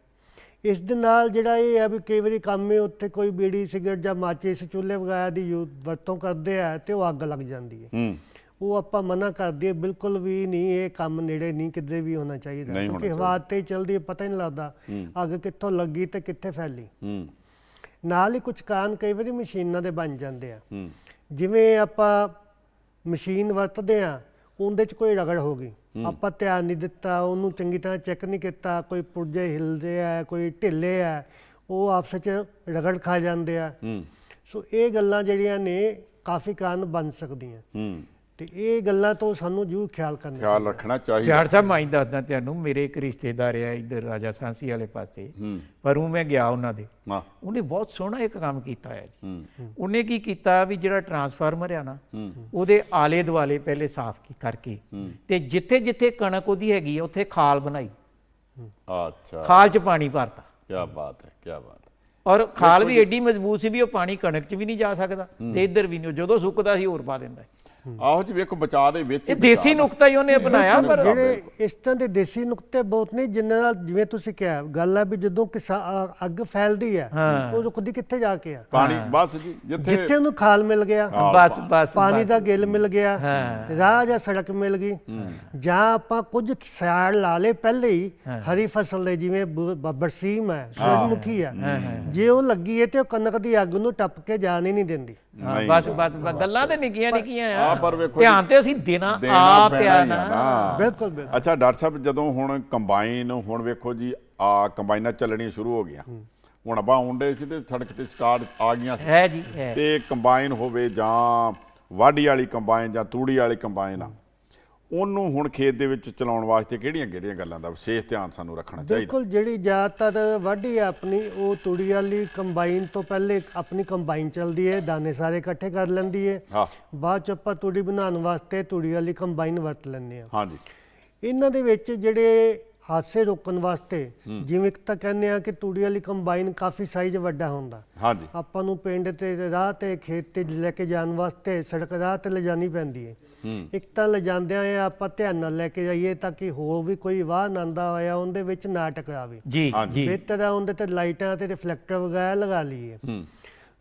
ਇਸ ਦੇ ਨਾਲ ਜਿਹੜਾ ਇਹ ਹੈ ਵੀ ਕਈ ਵਾਰੀ ਕੰਮ ਉੱਥੇ ਕੋਈ ਬੀੜੀ ਸਿਗਰਟ ਜਾਂ ਮਾਚਿਸ ਚੁੱਲ੍ਹੇ ਵਗੈਰਾ ਦੀ ਯੂ- ਵਰਤੋਂ ਕਰਦੇ ਆ ਤੇ ਉਹ ਅੱਗ ਲੱਗ ਜਾਂਦੀ ਹੈ। ਉਹ ਆਪਾਂ ਮਨਾ ਕਰ ਦਈਏ ਬਿਲਕੁਲ ਵੀ ਨਹੀਂ ਇਹ ਕੰਮ ਨੇੜੇ ਨਹੀਂ ਕਿਤੇ ਵੀ ਹੋਣਾ ਚਾਹੀਦਾ ਕਿਉਂਕਿ ਹਵਾ ਤੇ ਚੱਲਦੀ ਪਤਾ ਹੀ ਨਹੀਂ ਲੱਗਦਾ। ਅੱਗ ਕਿੱਥੋਂ ਲੱਗੀ ਤੇ ਕਿੱਥੇ ਫੈਲੀ। ਹੂੰ। ਨਾਲ ਹੀ ਕੁਝ ਕਾਰਨ ਕਈ ਵਾਰੀ ਮਸ਼ੀਨਾਂ ਦੇ ਬਣ ਜਾਂਦੇ ਆ। ਜਿਵੇਂ ਆਪਾਂ ਮਸ਼ੀਨ ਵਰਤਦੇ ਆ ਉਹਦੇ 'ਚ ਕੋਈ ਰਗੜ ਹੋ ਗਈ। ਆਪਾਂ ਧਿਆਨ ਨਹੀਂ ਦਿੱਤਾ ਉਹਨੂੰ ਚੰਗੀ ਤਰ੍ਹਾਂ ਚੈੱਕ ਨਹੀਂ ਕੀਤਾ ਕੋਈ ਪੁਰਜੇ ਹਿਲਦੇ ਆ ਕੋਈ ਢਿੱਲੇ ਆ ਉਹ ਆਪਸ 'ਚ ਰਗੜ ਖਾ ਜਾਂਦੇ ਆ। ਸੋ ਇਹ ਗੱਲਾਂ ਜਿਹੜੀਆਂ ਨੇ ਕਾਫੀ ਕਾਰਨ ਬਣ ਸਕਦੀਆਂ। ਤੇ ਇਹ ਗੱਲਾਂ ਤੋਂ ਸਾਨੂੰ ਜ਼ਰੂਰ ਖਿਆਲ ਕਰਨਾ ਖਿਆਲ ਰੱਖਣਾ ਚਾਹੀਦਾ। ਪਿਆਰ ਸਾਹਿਬ ਮੈਂ ਦੱਸਦਾ ਤੁਹਾਨੂੰ ਮੇਰੇ ਇੱਕ ਰਿਸ਼ਤੇਦਾਰ ਆ ਇੱਧਰ ਰਾਜਾ ਸਾਂਸੀ ਵਾਲੇ ਪਾਸੇ। ਹੂੰ। ਪਰ ਉਹ ਮੈਂ ਗਿਆ ਉਹਨਾਂ ਦੇ। ਹਾਂ ਉਹਨੇ ਬਹੁਤ ਸੋਹਣਾ ਇੱਕ ਕੰਮ ਕੀਤਾ ਹੈ ਜੀ। ਹੂੰ। ਉਹਨੇ ਕੀ ਕੀਤਾ ਵੀ ਜਿਹੜਾ ਟਰਾਂਸਫਾਰਮਰ ਆ ਨਾ ਹੂੰ। ਉਹਦੇ ਆਲੇ ਦੁਆਲੇ ਪਹਿਲੇ ਸਾਫ਼ ਕੀ ਕਰਕੇ ਤੇ ਜਿੱਥੇ ਜਿੱਥੇ ਕਣਕ ਉਹਦੀ ਹੈਗੀ ਆ ਉੱਥੇ ਖਾਲ ਬਣਾਈ। ਅੱਛਾ। ਖਾਲ 'ਚ ਪਾਣੀ ਭਰਤਾ। ਕੀ ਬਾਤ ਹੈ ਕੀ ਬਾਤ ਹੈ। ਔਰ ਖਾਲ ਵੀ ਐਡੀ ਮਜ਼ਬੂਤ ਸੀ ਵੀ ਉਹ ਪਾਣੀ ਕਣਕ 'ਚ ਵੀ ਨਹੀਂ ਜਾ ਸਕਦਾ ਤੇ ਇੱਧਰ ਵੀ ਨਹੀਂ ਉਹ ਜਦੋਂ ਸੁੱਕਦਾ ਸੀ ਹੋਰ ਪਾ ਦਿੰਦਾ ਆਹੋ ਜੀ ਵੇਖੋ ਬਚਾਅ ਦੇ ਵਿੱਚ ਇਹ ਦੇਸੀ ਨੁਕਤਾ ਹੀ ਉਹਨੇ ਅਪਣਾਇਆ ਪਰ ਜਿਹੜੇ ਇਸ ਤਰ੍ਹਾਂ ਦੇ ਦੇਸੀ ਨੁਕਤੇ ਬਹੁਤ ਨੇ ਜਿਨ੍ਹਾਂ ਨਾਲ ਜਿਵੇਂ ਤੁਸੀਂ ਕਿਹਾ ਗੱਲ ਆ ਵੀ ਜਦੋਂ ਕਿਸਾ ਅੱਗ ਫੈਲਦੀ ਹਾਂ। ਉਹ ਰੁਕਦੀ ਕਿੱਥੇ ਜਾ ਕੇ ਆ? ਪਾਣੀ ਬਸ ਜੀ ਜਿੱਥੇ ਜਿੱਥੇ ਉਹਨੂੰ ਖਾਲ ਮਿਲ ਗਿਆ ਬਸ ਬਸ ਪਾਣੀ। ਦਾ ਗਿੱਲ ਮਿਲ ਗਿਆ ਹਾਂ। ਰਾਹ ਜਾਂ ਸੜਕ ਮਿਲ ਗਈ। ਜਾਂ ਆਪਾਂ ਕੁਝ ਸਿਆੜ ਲਾ ਲੇ ਪਹਿਲੇ ਹੀ ਹਰੀ ਫਸਲ ਦੇ ਜਿਵੇਂ ਬਰਸੀਮ ਹੈ। ਸੂਰਜਮੁਖੀ ਹੈ ਜੇ ਉਹ ਲੱਗੀ ਹੈ ਤੇ ਉਹ ਕਣਕ ਦੀ ਅੱਗ ਨੂੰ ਟੱਪ ਕੇ ਜਾਣ ਹੀ ਨਹੀਂ ਦਿੰਦੀ। ਨਹੀਂ ਬਸ ਬਸ ਬਸ, ਗੱਲਾਂ ਤੇ ਨਿੱਕੀਆਂ ਨਿੱਕੀਆਂ ਆ। ਆ ਪਰ ਵੇਖੋ ਧਿਆਨ ਤੇ ਅਸੀਂ ਦੇਣਾ ਦੇਣਾ ਆ ਪੈਣਾ ਹੀ ਆ ਨਾ। ਨਾ। ਬਿਲਕੁਲ ਬਿਲਕੁਲ। ਅੱਛਾ ਡਾਕਟਰ ਸਾਹਿਬ ਜਦੋਂ ਹੁਣ ਕੰਬਾਈਨ ਹੁਣ ਵੇਖੋ ਜੀ ਆ ਕੰਬਾਈਨਾਂ ਚੱਲਣੀਆਂ ਸ਼ੁਰੂ ਹੋ ਗਈਆਂ। ਹੁਣ ਆਪਾਂ ਆਉਂਦੇ ਸੀ ਤੇ ਸੜਕ ਤੇ ਸਟਾਰਟ ਆ ਗਈਆਂ ਸੀ। ਹੈ ਜੀ ਹੈ। ਤੇ ਕੰਬਾਈਨ ਹੋਵੇ ਜਾਂ ਵਾਢੀ ਵਾਲੀ ਕੰਬਾਈਨ ਜਾਂ ਤੂੜੀ ਵਾਲੀ ਕੰਬਾਈਨ ਆ ਉਹਨੂੰ ਹੁਣ ਖੇਤ ਦੇ ਵਿੱਚ ਚਲਾਉਣ ਵਾਸਤੇ ਕਿਹੜੀਆਂ ਕਿਹੜੀਆਂ ਗੱਲਾਂ ਦਾ ਵਿਸ਼ੇਸ਼ ਧਿਆਨ ਸਾਨੂੰ ਰੱਖਣਾ ਚਾਹੀਦਾ? ਬਿਲਕੁਲ ਜਿਹੜੀ ਜ਼ਿਆਦਾਤਰ ਵਾਢੀ ਹੈ ਆਪਣੀ ਉਹ ਤੂੜੀ ਵਾਲੀ ਕੰਬਾਈਨ ਤੋਂ ਪਹਿਲੇ ਆਪਣੀ ਕੰਬਾਈਨ ਚੱਲਦੀ ਹੈ ਦਾਣੇ ਸਾਰੇ ਇਕੱਠੇ ਕਰ ਲੈਂਦੀ ਹੈ। ਹਾਂ। ਬਾਅਦ ਚ ਆਪਾਂ ਤੂੜੀ ਬਣਾਉਣ ਵਾਸਤੇ ਤੂੜੀ ਵਾਲੀ ਕੰਬਾਈਨ ਵਰਤ ਲੈਂਦੇ ਆ ਹਾਂਜੀ। ਇਹਨਾਂ ਦੇ ਵਿੱਚ ਜਿਹੜੇ ਹਾਦਸੇ ਰੋਕਣ ਵਾਸਤੇ ਜਿਵੇਂ ਇੱਕ ਤਾਂ ਕਹਿੰਦੇ ਆ ਕਿ ਤੂੜੀ ਵਾਲੀ ਕੰਬਾਈਨ ਕਾਫੀ ਸਾਈਜ਼ ਵੱਡਾ ਹੁੰਦਾ। ਹਾਂਜੀ। ਆਪਾਂ ਨੂੰ ਪਿੰਡ ਤੇ ਰਾਹ ਤੇ ਖੇਤ ਤੇ ਲੈ ਕੇ ਜਾਣ ਵਾਸਤੇ ਸੜਕ ਰਾਹ ਤੇ ਲਿਜਾਣੀ ਪੈਂਦੀ ਹੈ। ਇੱਕ ਤਾਂ ਲਿਜਾਂਦਿਆਂ ਇਹ ਆਪਾਂ ਧਿਆਨ ਨਾਲ ਲੈ ਕੇ ਜਾਈਏ ਤਾਂ ਕਿ ਹੋਰ ਵੀ ਕੋਈ ਵਾਹਨ ਆਂਦਾ ਹੋਇਆ ਉਹਦੇ ਵਿੱਚ ਨਾ ਟਕਰਾਵੇ। ਜੀ। ਜੀ। ਬਿਹਤਰ ਆ ਉਹਦੇ ਤੇ ਲਾਈਟਾਂ ਤੇ ਰਿਫਲੈਕਟਰ ਵਗੈਰਾ ਲਗਾ ਲਈਏ। ਹੂੰ।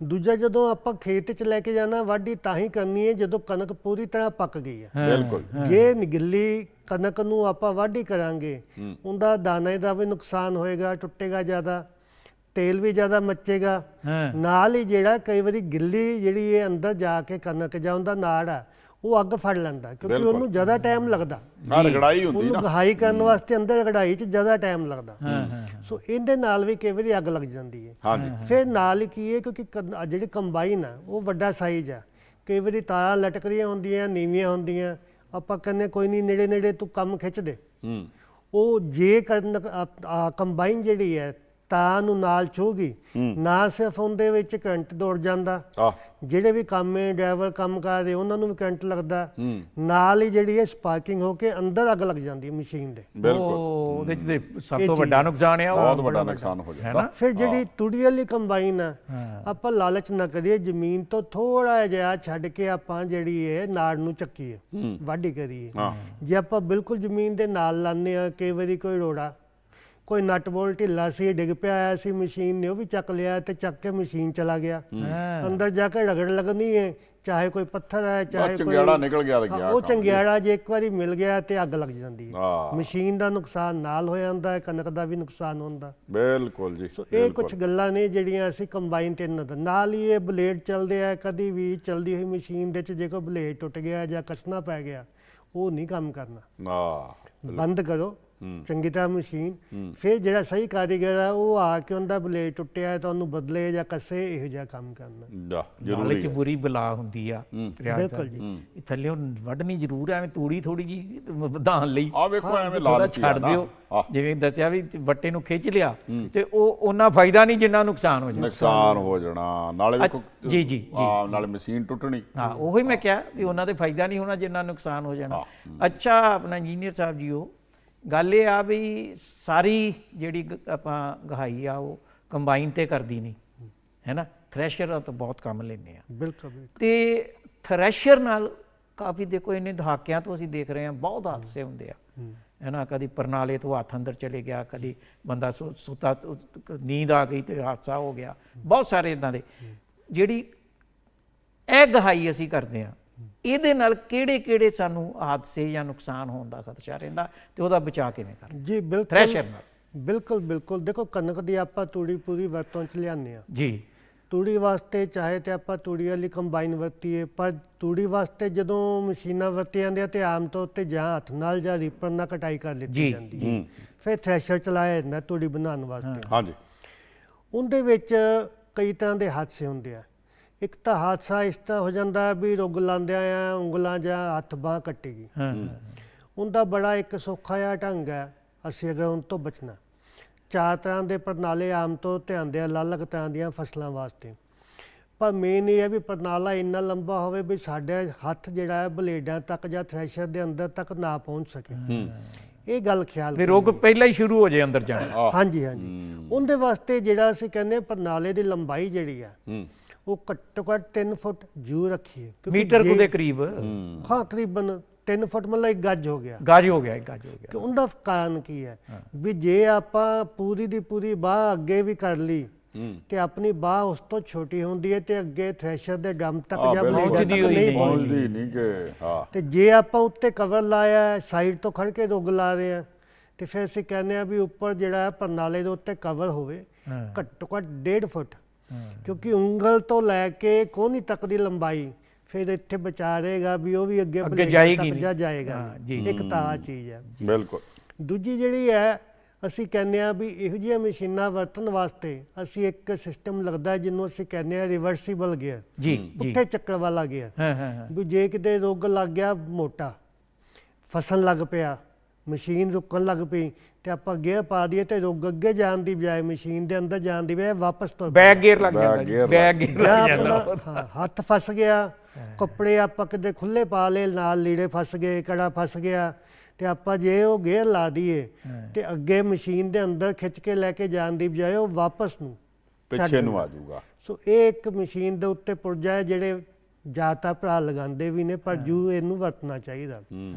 ਦੂਜਾ ਜਦੋਂ ਆਪਾਂ ਖੇਤ 'ਚ ਲੈ ਕੇ ਜਾਣਾ ਵਾਢੀ ਤਾਂ ਹੀ ਕਰਨੀ ਹੈ ਜਦੋਂ ਕਣਕ ਪੂਰੀ ਤਰ੍ਹਾਂ ਪੱਕ ਗਈ ਹੈ। ਬਿਲਕੁਲ। ਜੇ ਨਿਗਲੀ ਕਣਕ ਨੂੰ ਆਪਾਂ ਵਾਢੀ ਕਰਾਂਗੇ ਉਹਦਾ ਦਾਣੇ ਦਾ ਵੀ ਨੁਕਸਾਨ ਹੋਏਗਾ ਟੁੱਟੇਗਾ ਜ਼ਿਆਦਾ ਤੇਲ ਵੀ ਜ਼ਿਆਦਾ ਮੱਚੇਗਾ। ਨਾਲ ਹੀ ਜਿਹੜਾ ਕਈ ਵਾਰੀ ਗਿੱਲੀ ਜਿਹੜੀ ਇਹ ਅੰਦਰ ਜਾ ਕੇ ਕਣਕ ਜਾਂ ਉਹਦਾ ਨਾੜ ਆ ਉਹ ਅੱਗ ਫੜ ਲੈਂਦਾ ਕਿਉਂਕਿ ਬਿਲਕੁਲ। ਉਹਨੂੰ ਜ਼ਿਆਦਾ ਟਾਈਮ ਲੱਗਦਾ। ਨਾ ਰਗੜਾਈ ਹੁੰਦੀ ਉਹਨੂੰ ਨਾ। ਗਹਾਈ ਕਰਨ ਵਾਸਤੇ ਅੰਦਰ ਕਢਾਈ 'ਚ ਜ਼ਿਆਦਾ ਟਾਈਮ ਲੱਗਦਾ। ਹਾਂ ਹਾਂ ਸੋ ਇਹਦੇ ਨਾਲ ਵੀ ਕਈ ਵਾਰੀ ਅੱਗ ਲੱਗ ਜਾਂਦੀ ਹੈ। ਹਾਂਜੀ। ਫਿਰ ਨਾਲ ਹੀ ਕੀ ਹੈ ਕਿਉਂਕਿ ਕੰ- ਆਹ ਜਿਹੜੀ ਕੰਬਾਈਨ ਆ ਉਹ ਵੱਡਾ ਸਾਈਜ਼ ਆ। ਕਈ ਵਾਰੀ ਤਾਰਾਂ ਲਟਕ ਰਹੀਆਂ ਹੁੰਦੀਆਂ ਨੀਵੀਆਂ ਹੁੰਦੀਆਂ। ਆਪਾਂ ਕਹਿੰਦੇ ਕੋਈ ਨਹੀਂ ਨੇੜੇ ਨੇੜੇ ਤੂੰ ਕੰਮ ਖਿੱਚ ਦੇ। ਹੂੰ। ਉਹ ਜੇ ਕਰਨ ਕੰਬਾਈਨ ਜਿਹੜੀ ਹੈ ਤਾਂ ਨੂੰ ਨਾਲ ਛੂਗੀ ਨਾ ਸਿਰਫ ਉਹਦੇ ਵਿੱਚ ਕਰੰਟ ਦੌੜ ਜਾਂਦਾ। ਆ। ਜਿਹੜੇ ਵੀ ਕੰਮ ਹੈ ਡਰਾਈਵਰ ਕੰਮ ਕਰ ਰਹੇ ਉਹਨਾਂ ਨੂੰ ਵੀ ਕਰੰਟ ਲੱਗਦਾ। ਨਾਲ ਹੀ ਜਿਹੜੀ ਹੈ ਸਪਾਰਕਿੰਗ ਹੋ ਕੇ ਅੰਦਰ ਅੱਗ ਲੱਗ ਜਾਂਦੀ ਹੈ ਮਸ਼ੀਨ ਦੇ। ਬਿਲਕੁਲ। ਉਹ ਉਹਦੇ ਚ ਤੇ ਸਭ ਇਹ ਤੋਂ ਚੀਜ਼। ਵੱਡਾ ਨੁਕਸਾਨ ਆ ਉਹ ਬਹੁਤ ਵੱਡਾ ਨੁਕਸਾਨ। ਹੋ ਹੈ ਜਾਂਦਾ। ਨਾ? ਫਿਰ ਜਿਹੜੀ ਤੂੜੀ ਵਾਲੀ ਕੰਬਾਈਨ ਆ ਆਪਾਂ ਲਾਲਚ ਨਾ ਕਰੀਏ ਜ਼ਮੀਨ ਤੋਂ ਥੋੜਾ ਜਿਹਾ ਛੱਡ ਕੇ ਆਪਾਂ ਜਿਹੜੀ ਹੈ ਨਾੜ ਨੂੰ ਚੱਕੀਏ ਹੂੰ। ਵਾਢੀ ਕਰੀਏ। ਜੇ ਆਪਾਂ ਬਿਲਕੁਲ ਜ਼ਮੀਨ ਦੇ ਨਾਲ ਲਾਉਂਦੇ ਆ ਕਈ ਵਾਰੀ ਕੋਈ ਰੋੜਾ ਕੋਈ ਨਟ ਬੋਲਟ ਢਿੱਲਾ ਸੀ ਡਿੱਗ ਪਿਆ ਆਇਆ ਸੀ ਮਸ਼ੀਨ ਨੇ ਉਹ ਵੀ ਚੱਕ ਲਿਆ ਤੇ ਚੱਕ ਕੇ ਮਸ਼ੀਨ ਚਲਾ ਗਿਆ। ਅੰਦਰ ਜਾ ਕੇ ਰਗੜ ਲੱਗਣੀ ਹੈ ਚਾਹੇ ਕੋਈ ਪੱਥਰ ਹੈ ਚਾਹੇ ਕੋਈ ਚੰਗਿਆੜਾ ਨਿਕਲ ਗਿਆ ਤੇ ਗਿਆ ਉਹ। ਚੰਗਿਆੜਾ ਜੇ ਇੱਕ ਵਾਰੀ ਮਿਲ ਗਿਆ ਤੇ ਅੱਗ ਲੱਗ ਜਾਂਦੀ ਹੈ। ਮਸ਼ੀਨ ਦਾ ਨੁਕਸਾਨ ਨਾਲ ਹੋ ਜਾਂਦਾ ਹੈ ਕਣਕ ਦਾ ਵੀ ਨੁਕਸਾਨ ਹੁੰਦਾ। ਬਿਲਕੁਲ ਜੀ ਸੋ ਇਹ ਕੁਝ ਗੱਲਾਂ ਨੇ ਜਿਹੜੀਆਂ ਅਸੀਂ ਕੰਬਾਈਨ ਤੇ ਨਾਲ ਹੀ ਇਹ ਬਲੇਡ ਚੱਲਦੇ ਆ ਕਦੀ ਵੀ ਚਲਦੀ ਹੋਈ ਮਸ਼ੀਨ ਦੇ ਚ ਜੇ ਕੋਈ ਬਲੇਡ ਟੁੱਟ ਗਿਆ ਜਾਂ ਕਸਣਾ ਪੈ ਗਿਆ ਉਹ ਨਹੀਂ ਕੰਮ ਕਰਨਾ। ਆ ਬੰਦ ਕਰੋ। ਚੰਗੀ ਤਰ੍ਹਾਂ ਮਸ਼ੀਨ। ਫਿਰ ਜਿਹੜਾ ਸਹੀ ਕਾਰੀਗਰ ਆ ਉਹ ਆ ਕੇ ਉਹਦਾ ਬਲੇਡ ਟੁੱਟਿਆ ਤਾਂ ਉਹਨੂੰ ਬਦਲੇ ਜਾਂ ਕੱਸੇ ਇਹੋ ਜਿਹਾ ਕੰਮ ਕਰਨਾ। ਦਾ ਨਾਲੇ ਜ਼ਰੂਰੀ ਚ ਹੈ। ਬੁਰੀ ਬਲਾ ਹੁੰਦੀ ਆ। ਰਿਆਜ਼ ਬਿਲਕੁਲ। ਜੀ। ਇਹ ਥੱਲਿਓਂ ਵੱਢਣੀ ਜ਼ਰੂਰ ਐ ਐਵੇਂ ਤੂੜੀ ਥੋੜੀ ਜੀ ਵਧਾਉਣ ਲਈ। ਆ ਵੇਖੋ ਐਵੇਂ ਲਾਲਚੀ ਛੱਡ ਦਿਓ। ਜਿਵੇਂ ਦੱਸਿਆ ਵੀ ਵੱਟੇ ਨੂੰ ਖਿੱਚ ਲਿਆ ਤੇ ਉਹ ਉਹਨਾਂ ਫਾਇਦਾ ਨਹੀਂ ਜਿੰਨਾ ਨੁਕਸਾਨ ਹੋ ਜਾਣਾ। ਨੁਕਸਾਨ ਹੋ ਜਾਣਾ। ਨਾਲੇ ਵੇਖੋ ਜੀ, ਜੀ, ਆ ਨਾਲੇ ਮਸ਼ੀਨ ਟੁੱਟਣੀ। ਹਾਂ ਉਹੀ ਮੈਂ ਕਿਹਾ ਵੀ ਉਹਨਾਂ ਦੇ ਫਾਇਦਾ ਨਹੀਂ ਹੋਣਾ ਜਿੰਨਾ ਨੁਕਸਾਨ ਹੋ ਜਾਣਾ। ਅੱਛਾ ਆਪਣਾ ਇੰਜੀਨੀਅਰ ਸਾਹਿਬ ਜੀ ਉਹ ਗੱਲ ਇਹ ਆ ਵੀ ਸਾਰੀ ਜਿਹੜੀ ਆਪਾਂ ਗਹਾਈ ਆ ਉਹ ਕੰਬਾਈਨ ਤੇ ਕਰਦੀ ਨਹੀਂ ਹੈ ਨਾ ਥ੍ਰੈਸ਼ਰ ਤਾਂ ਬਹੁਤ ਕੰਮ ਲੈਂਦੇ ਆ। ਬਿਲਕੁਲ ਤੇ ਥ੍ਰੈਸ਼ਰ ਨਾਲ ਕਾਫੀ ਦੇਖੋ ਇਹਨੇ ਦਹਾਕਿਆਂ ਤੋਂ ਅਸੀਂ ਦੇਖ ਰਹੇ ਹਾਂ ਬਹੁਤ ਹਾਦਸੇ ਹੁੰਦੇ ਆ। ਹੈ। ਨਾ ਕਦੀ ਪਰਨਾਲੇ ਤੋਂ ਹੱਥ ਅੰਦਰ ਚਲੇ ਗਿਆ ਕਦੀ ਬੰਦਾ ਸੁੱਤਾ ਨੀਂਦ ਆ ਗਈ ਤੇ ਹਾਦਸਾ ਹੋ ਗਿਆ। ਬਹੁਤ ਸਾਰੇ ਇਦਾਂ ਦੇ। ਜਿਹੜੀ ਇਹ ਗਹਾਈ ਅਸੀਂ ਕਰਦੇ ਆ ਇਹਦੇ ਨਾਲ ਕਿਹੜੇ ਕਿਹੜੇ ਸਾਨੂੰ ਹਾਦਸੇ ਜਾਂ ਨੁਕਸਾਨ ਹੋਣ ਦਾ ਖਦਸ਼ਾ ਰਹਿੰਦਾ ਤੇ ਉਹਦਾ ਬਚਾਅ ਕਿਵੇਂ ਕਰ ਜੀ ਬਿਲਕੁਲ। ਥ੍ਰੈਸ਼ਰ ਨਾਲ। ਬਿਲਕੁਲ ਬਿਲਕੁਲ। ਦੇਖੋ ਕਣਕ ਦੀ ਆਪਾਂ ਤੂੜੀ ਪੂਰੀ ਵਰਤੋਂ ਚ ਲਿਆਉਂਦੇ ਆ ਜੀ। ਤੂੜੀ ਵਾਸਤੇ ਚਾਹੇ ਤੇ ਆਪਾਂ ਤੂੜੀ ਵਾਲੀ ਕੰਬਾਈਨ ਵਰਤੀਏ ਪਰ ਤੂੜੀ ਵਾਸਤੇ ਜਦੋਂ ਮਸ਼ੀਨਾਂ ਵਰਤੀਆਂ ਜਾਂਦੀਆਂ ਤੇ ਆਮ ਤੌਰ ਤੇ ਜਾਂ ਹੱਥ ਨਾਲ ਜਾਂ ਰੀਪਰ ਨਾਲ ਕਟਾਈ ਕਰ ਲਿੱਤੀ ਜਾਂਦੀ ਹੈ ਹੂੰ। ਫਿਰ ਥ੍ਰੈਸ਼ਰ ਚਲਾਇਆ ਜਾਂਦਾ ਤੂੜੀ ਬਣਾਉਣ ਵਾਸਤੇ। ਹਾਂਜੀ। ਉਹਦੇ ਵਿੱਚ ਕਈ ਤਰ੍ਹਾਂ ਦੇ ਹਾਦਸੇ ਹੁੰਦੇ ਆ। ਇੱਕ ਤਾਂ ਹਾਦਸਾ ਇਸ ਤਰ੍ਹਾਂ ਹੋ ਜਾਂਦਾ ਵੀ ਰੁੱਗ ਲਾਉਂਦਿਆਂ ਆ ਉਂਗਲਾਂ ਜਾਂ ਹੱਥ ਬਾਹ ਕੱਟੇਗੀ ਹਾਂ। ਉਹਦਾ ਬੜਾ ਇੱਕ ਸੌਖਾ ਜਿਹਾ ਢੰਗ ਹੈ ਅਸੀਂ ਅਗਰ ਉਹਨਾਂ ਤੋਂ ਬਚਣਾ। ਚਾਰ ਤਰ੍ਹਾਂ ਦੇ ਪ੍ਰਣਾਲੇ ਆਮ ਤੌਰ ਤੇ ਆਉਂਦੇ ਆ ਅਲੱਗ ਤਰ੍ਹਾਂ ਦੀਆਂ ਫਸਲਾਂ ਵਾਸਤੇ। ਪਰ ਮੇਨ ਇਹ ਹੈ ਵੀ ਪ੍ਰਣਾਲਾ ਇੰਨਾ ਲੰਬਾ ਹੋਵੇ ਵੀ ਸਾਡੇ ਹੱਥ ਜਿਹੜਾ ਹੈ ਬਲੇਡਾਂ ਤੱਕ ਜਾਂ ਥ੍ਰੈਸ਼ਰ ਦੇ ਅੰਦਰ ਤੱਕ ਨਾ ਪਹੁੰਚ ਸਕੇ। ਹੂੰ। ਇਹ ਗੱਲ ਖਿਆਲ ਵੀ ਰੋਗ ਪਹਿਲਾਂ ਹੀ ਸ਼ੁਰੂ ਹੋ ਜੇ ਅੰਦਰ ਜਾਣਾ। ਹਾਂਜੀ ਹਾਂਜੀ। ਉਹਦੇ ਵਾਸਤੇ ਜਿਹੜਾ ਅਸੀਂ ਕਹਿੰਦੇ ਪ੍ਰਣਾਲੇ ਦੀ ਲੰਬਾਈ ਜਿਹੜੀ ਆ ਹੂੰ। ਉਹ ਘੱਟੋ ਘੱਟ 3 ਫੁੱਟ ਜੂ ਰੱਖੀਏ ਕਿਉਂਕਿ ਮੀਟਰ ਕੁ ਜੇ- ਦੇ ਕਰੀਬ। ਹੂੰ। ਤਕਰੀਬਨ 3 ਫੁੱਟ ਮਤਲਬ ਇੱਕ ਗੱਜ ਹੋ ਗਿਆ। ਗੱਜ ਹੋ ਗਿਆ ਇੱਕ ਗੱਜ ਹੋ ਕਿ ਗਿਆ ਉਹਦਾ ਕਾਰਨ ਕੀ ਹੈ? ਵੀ ਜੇ ਆਪਾਂ ਪੂਰੀ ਦੀ ਪੂਰੀ ਬਾਹ ਅੱਗੇ ਵੀ ਕਰ ਲਈ ਤੇ ਆਪਣੀ ਬਾਹ ਉਸ ਤੋਂ ਛੋਟੀ ਹੁੰਦੀ ਹੈ ਤੇ ਅੱਗੇ ਥ੍ਰੈਸ਼ਰ ਦੇ ਡੰਮ ਤੱਕ ਹਾਂ, ਜਾਂ ਬਿਲਕੁਲ। ਬਲੇਡ ਤੱਕ ਪਹੁੰਚਦੀ ਹੋਈ ਨਹੀਂ ਨਹੀਂ। ਪਹੁੰਚਦੀ। ਪਹੁੰਚਦੀ ਨਹੀਂ ਕਿ ਹਾਂ। ਤੇ ਜੇ ਆਪਾਂ ਉੱਤੇ ਕਵਰ ਲਾਇਆ ਸਾਈਡ ਤੋਂ ਖੜ ਕੇ ਰੁੱਗ ਲਾ ਰਹੇ ਆ ਤੇ ਫਿਰ ਅਸੀਂ ਕਹਿੰਦੇ ਆ ਵੀ ਉੱਪਰ ਜਿਹੜਾ ਹੈ ਪ੍ਰਣਾਲੇ ਦੇ ਉੱਤੇ ਕਵਰ ਹੋਵੇ ਹਾਂ। ਘੱਟੋ ਘੱਟ 1.5 ਫੁੱਟ। ਕਿਉਂਕਿ ਉਂਗਲ ਤੋਂ ਲੈ ਕੇ ਕੋਹਨੀ ਤੱਕ ਦੀ ਲੰਬਾਈ ਫਿਰ ਇੱਥੇ ਬਚਾ ਰਹੇਗਾ ਵੀ ਉਹ ਵੀ ਅੱਗੇ ਅੱਗੇ ਜਾਏਗੀ ਤੱਕ ਨਹੀਂ। ਜਾ ਜਾਏਗਾ ਹਾਂ, ਜੀ। ਨਹੀਂ। ਇੱਕ ਤਾਂ ਆ ਚੀਜ਼ ਹੈ ਬਿਲਕੁਲ ਦੂਜੀ ਜਿਹੜੀ ਹੈ ਅਸੀਂ ਕਹਿੰਦੇ ਆ ਵੀ ਇਹੋ ਜਿਹੀਆਂ ਮਸ਼ੀਨਾਂ ਵਰਤਣ ਵਾਸਤੇ ਅਸੀਂ ਇੱਕ ਸਿਸਟਮ ਲੱਗਦਾ ਹੈ ਜਿਹਨੂੰ ਅਸੀਂ ਕਹਿੰਦੇ ਆ ਰਿਵਰਸੀਬਲ ਗੇਅਰ ਜੀ ਜੀ ਉੱਥੇ ਚੱਕਰ ਵਾਲਾ ਗੇਅਰ ਹਾਂ ਹਾਂ ਹਾਂ ਵੀ ਜੇ ਕਿਤੇ ਰੁੱਗ ਲੱਗ ਗਿਆ ਮੋਟਾ ਫਸਣ ਲੱਗ ਪਿਆ ਮਸ਼ੀਨ ਰੁਕਣ ਲੱਗ ਪਈ ਤੇ ਆਪਾਂ ਗੇਅਰ ਪਾ ਦਈਏ ਤੇ ਰੁੱਗ ਅੱਗੇ ਜਾਣ ਦੀ ਬਜਾਏ ਮਸ਼ੀਨ ਦੇ ਅੰਦਰ ਜਾਣ ਦੀ ਬਜਾਏ ਵਾਪਸ ਤੁਰ ਬੈਕ ਗੇਅਰ ਲੱਗ Back ਜਾਂਦਾ ਜੀ। gear ਬੈਕ ਗੇਅਰ ਜਾਂ ਲੱਗ ਜਾਂਦਾ। ਆਪਣਾ ਹਾਂ, ਹੱਥ ਫਸ ਗਿਆ ਕੱਪੜੇ ਆਪਾਂ ਕਿਤੇ ਖੁੱਲੇ ਪਾ ਲਏ ਨਾਲ ਲੀੜੇ ਫਸ ਗਏ ਕੜਾ ਫਸ ਗਿਆ ਤੇ ਆਪਾਂ ਜੇ ਉਹ ਗੇਅਰ ਲਾ ਦਈਏ। ਤੇ ਅੱਗੇ ਮਸ਼ੀਨ ਦੇ ਅੰਦਰ ਖਿੱਚ ਕੇ ਲੈ ਕੇ ਜਾਣ ਦੀ ਬਜਾਏ ਉਹ ਵਾਪਸ ਨੂੰ ਪਿੱਛੇ ਨੂੰ ਆ ਜਾਊਗਾ ਸੋ ਇਹ ਇੱਕ ਮਸ਼ੀਨ ਦੇ ਉੱਤੇ ਪੁਰਜਾ ਹੈ ਜਿਹੜੇ ਜ਼ਿਆਦਾ ਭਰਾ ਲਗਾਉਂਦੇ ਵੀ ਨੇ ਪਰ ਜੂ ਇਹਨੂੰ ਵਰਤਣਾ ਚਾਹੀਦਾ। ਹੂੰ।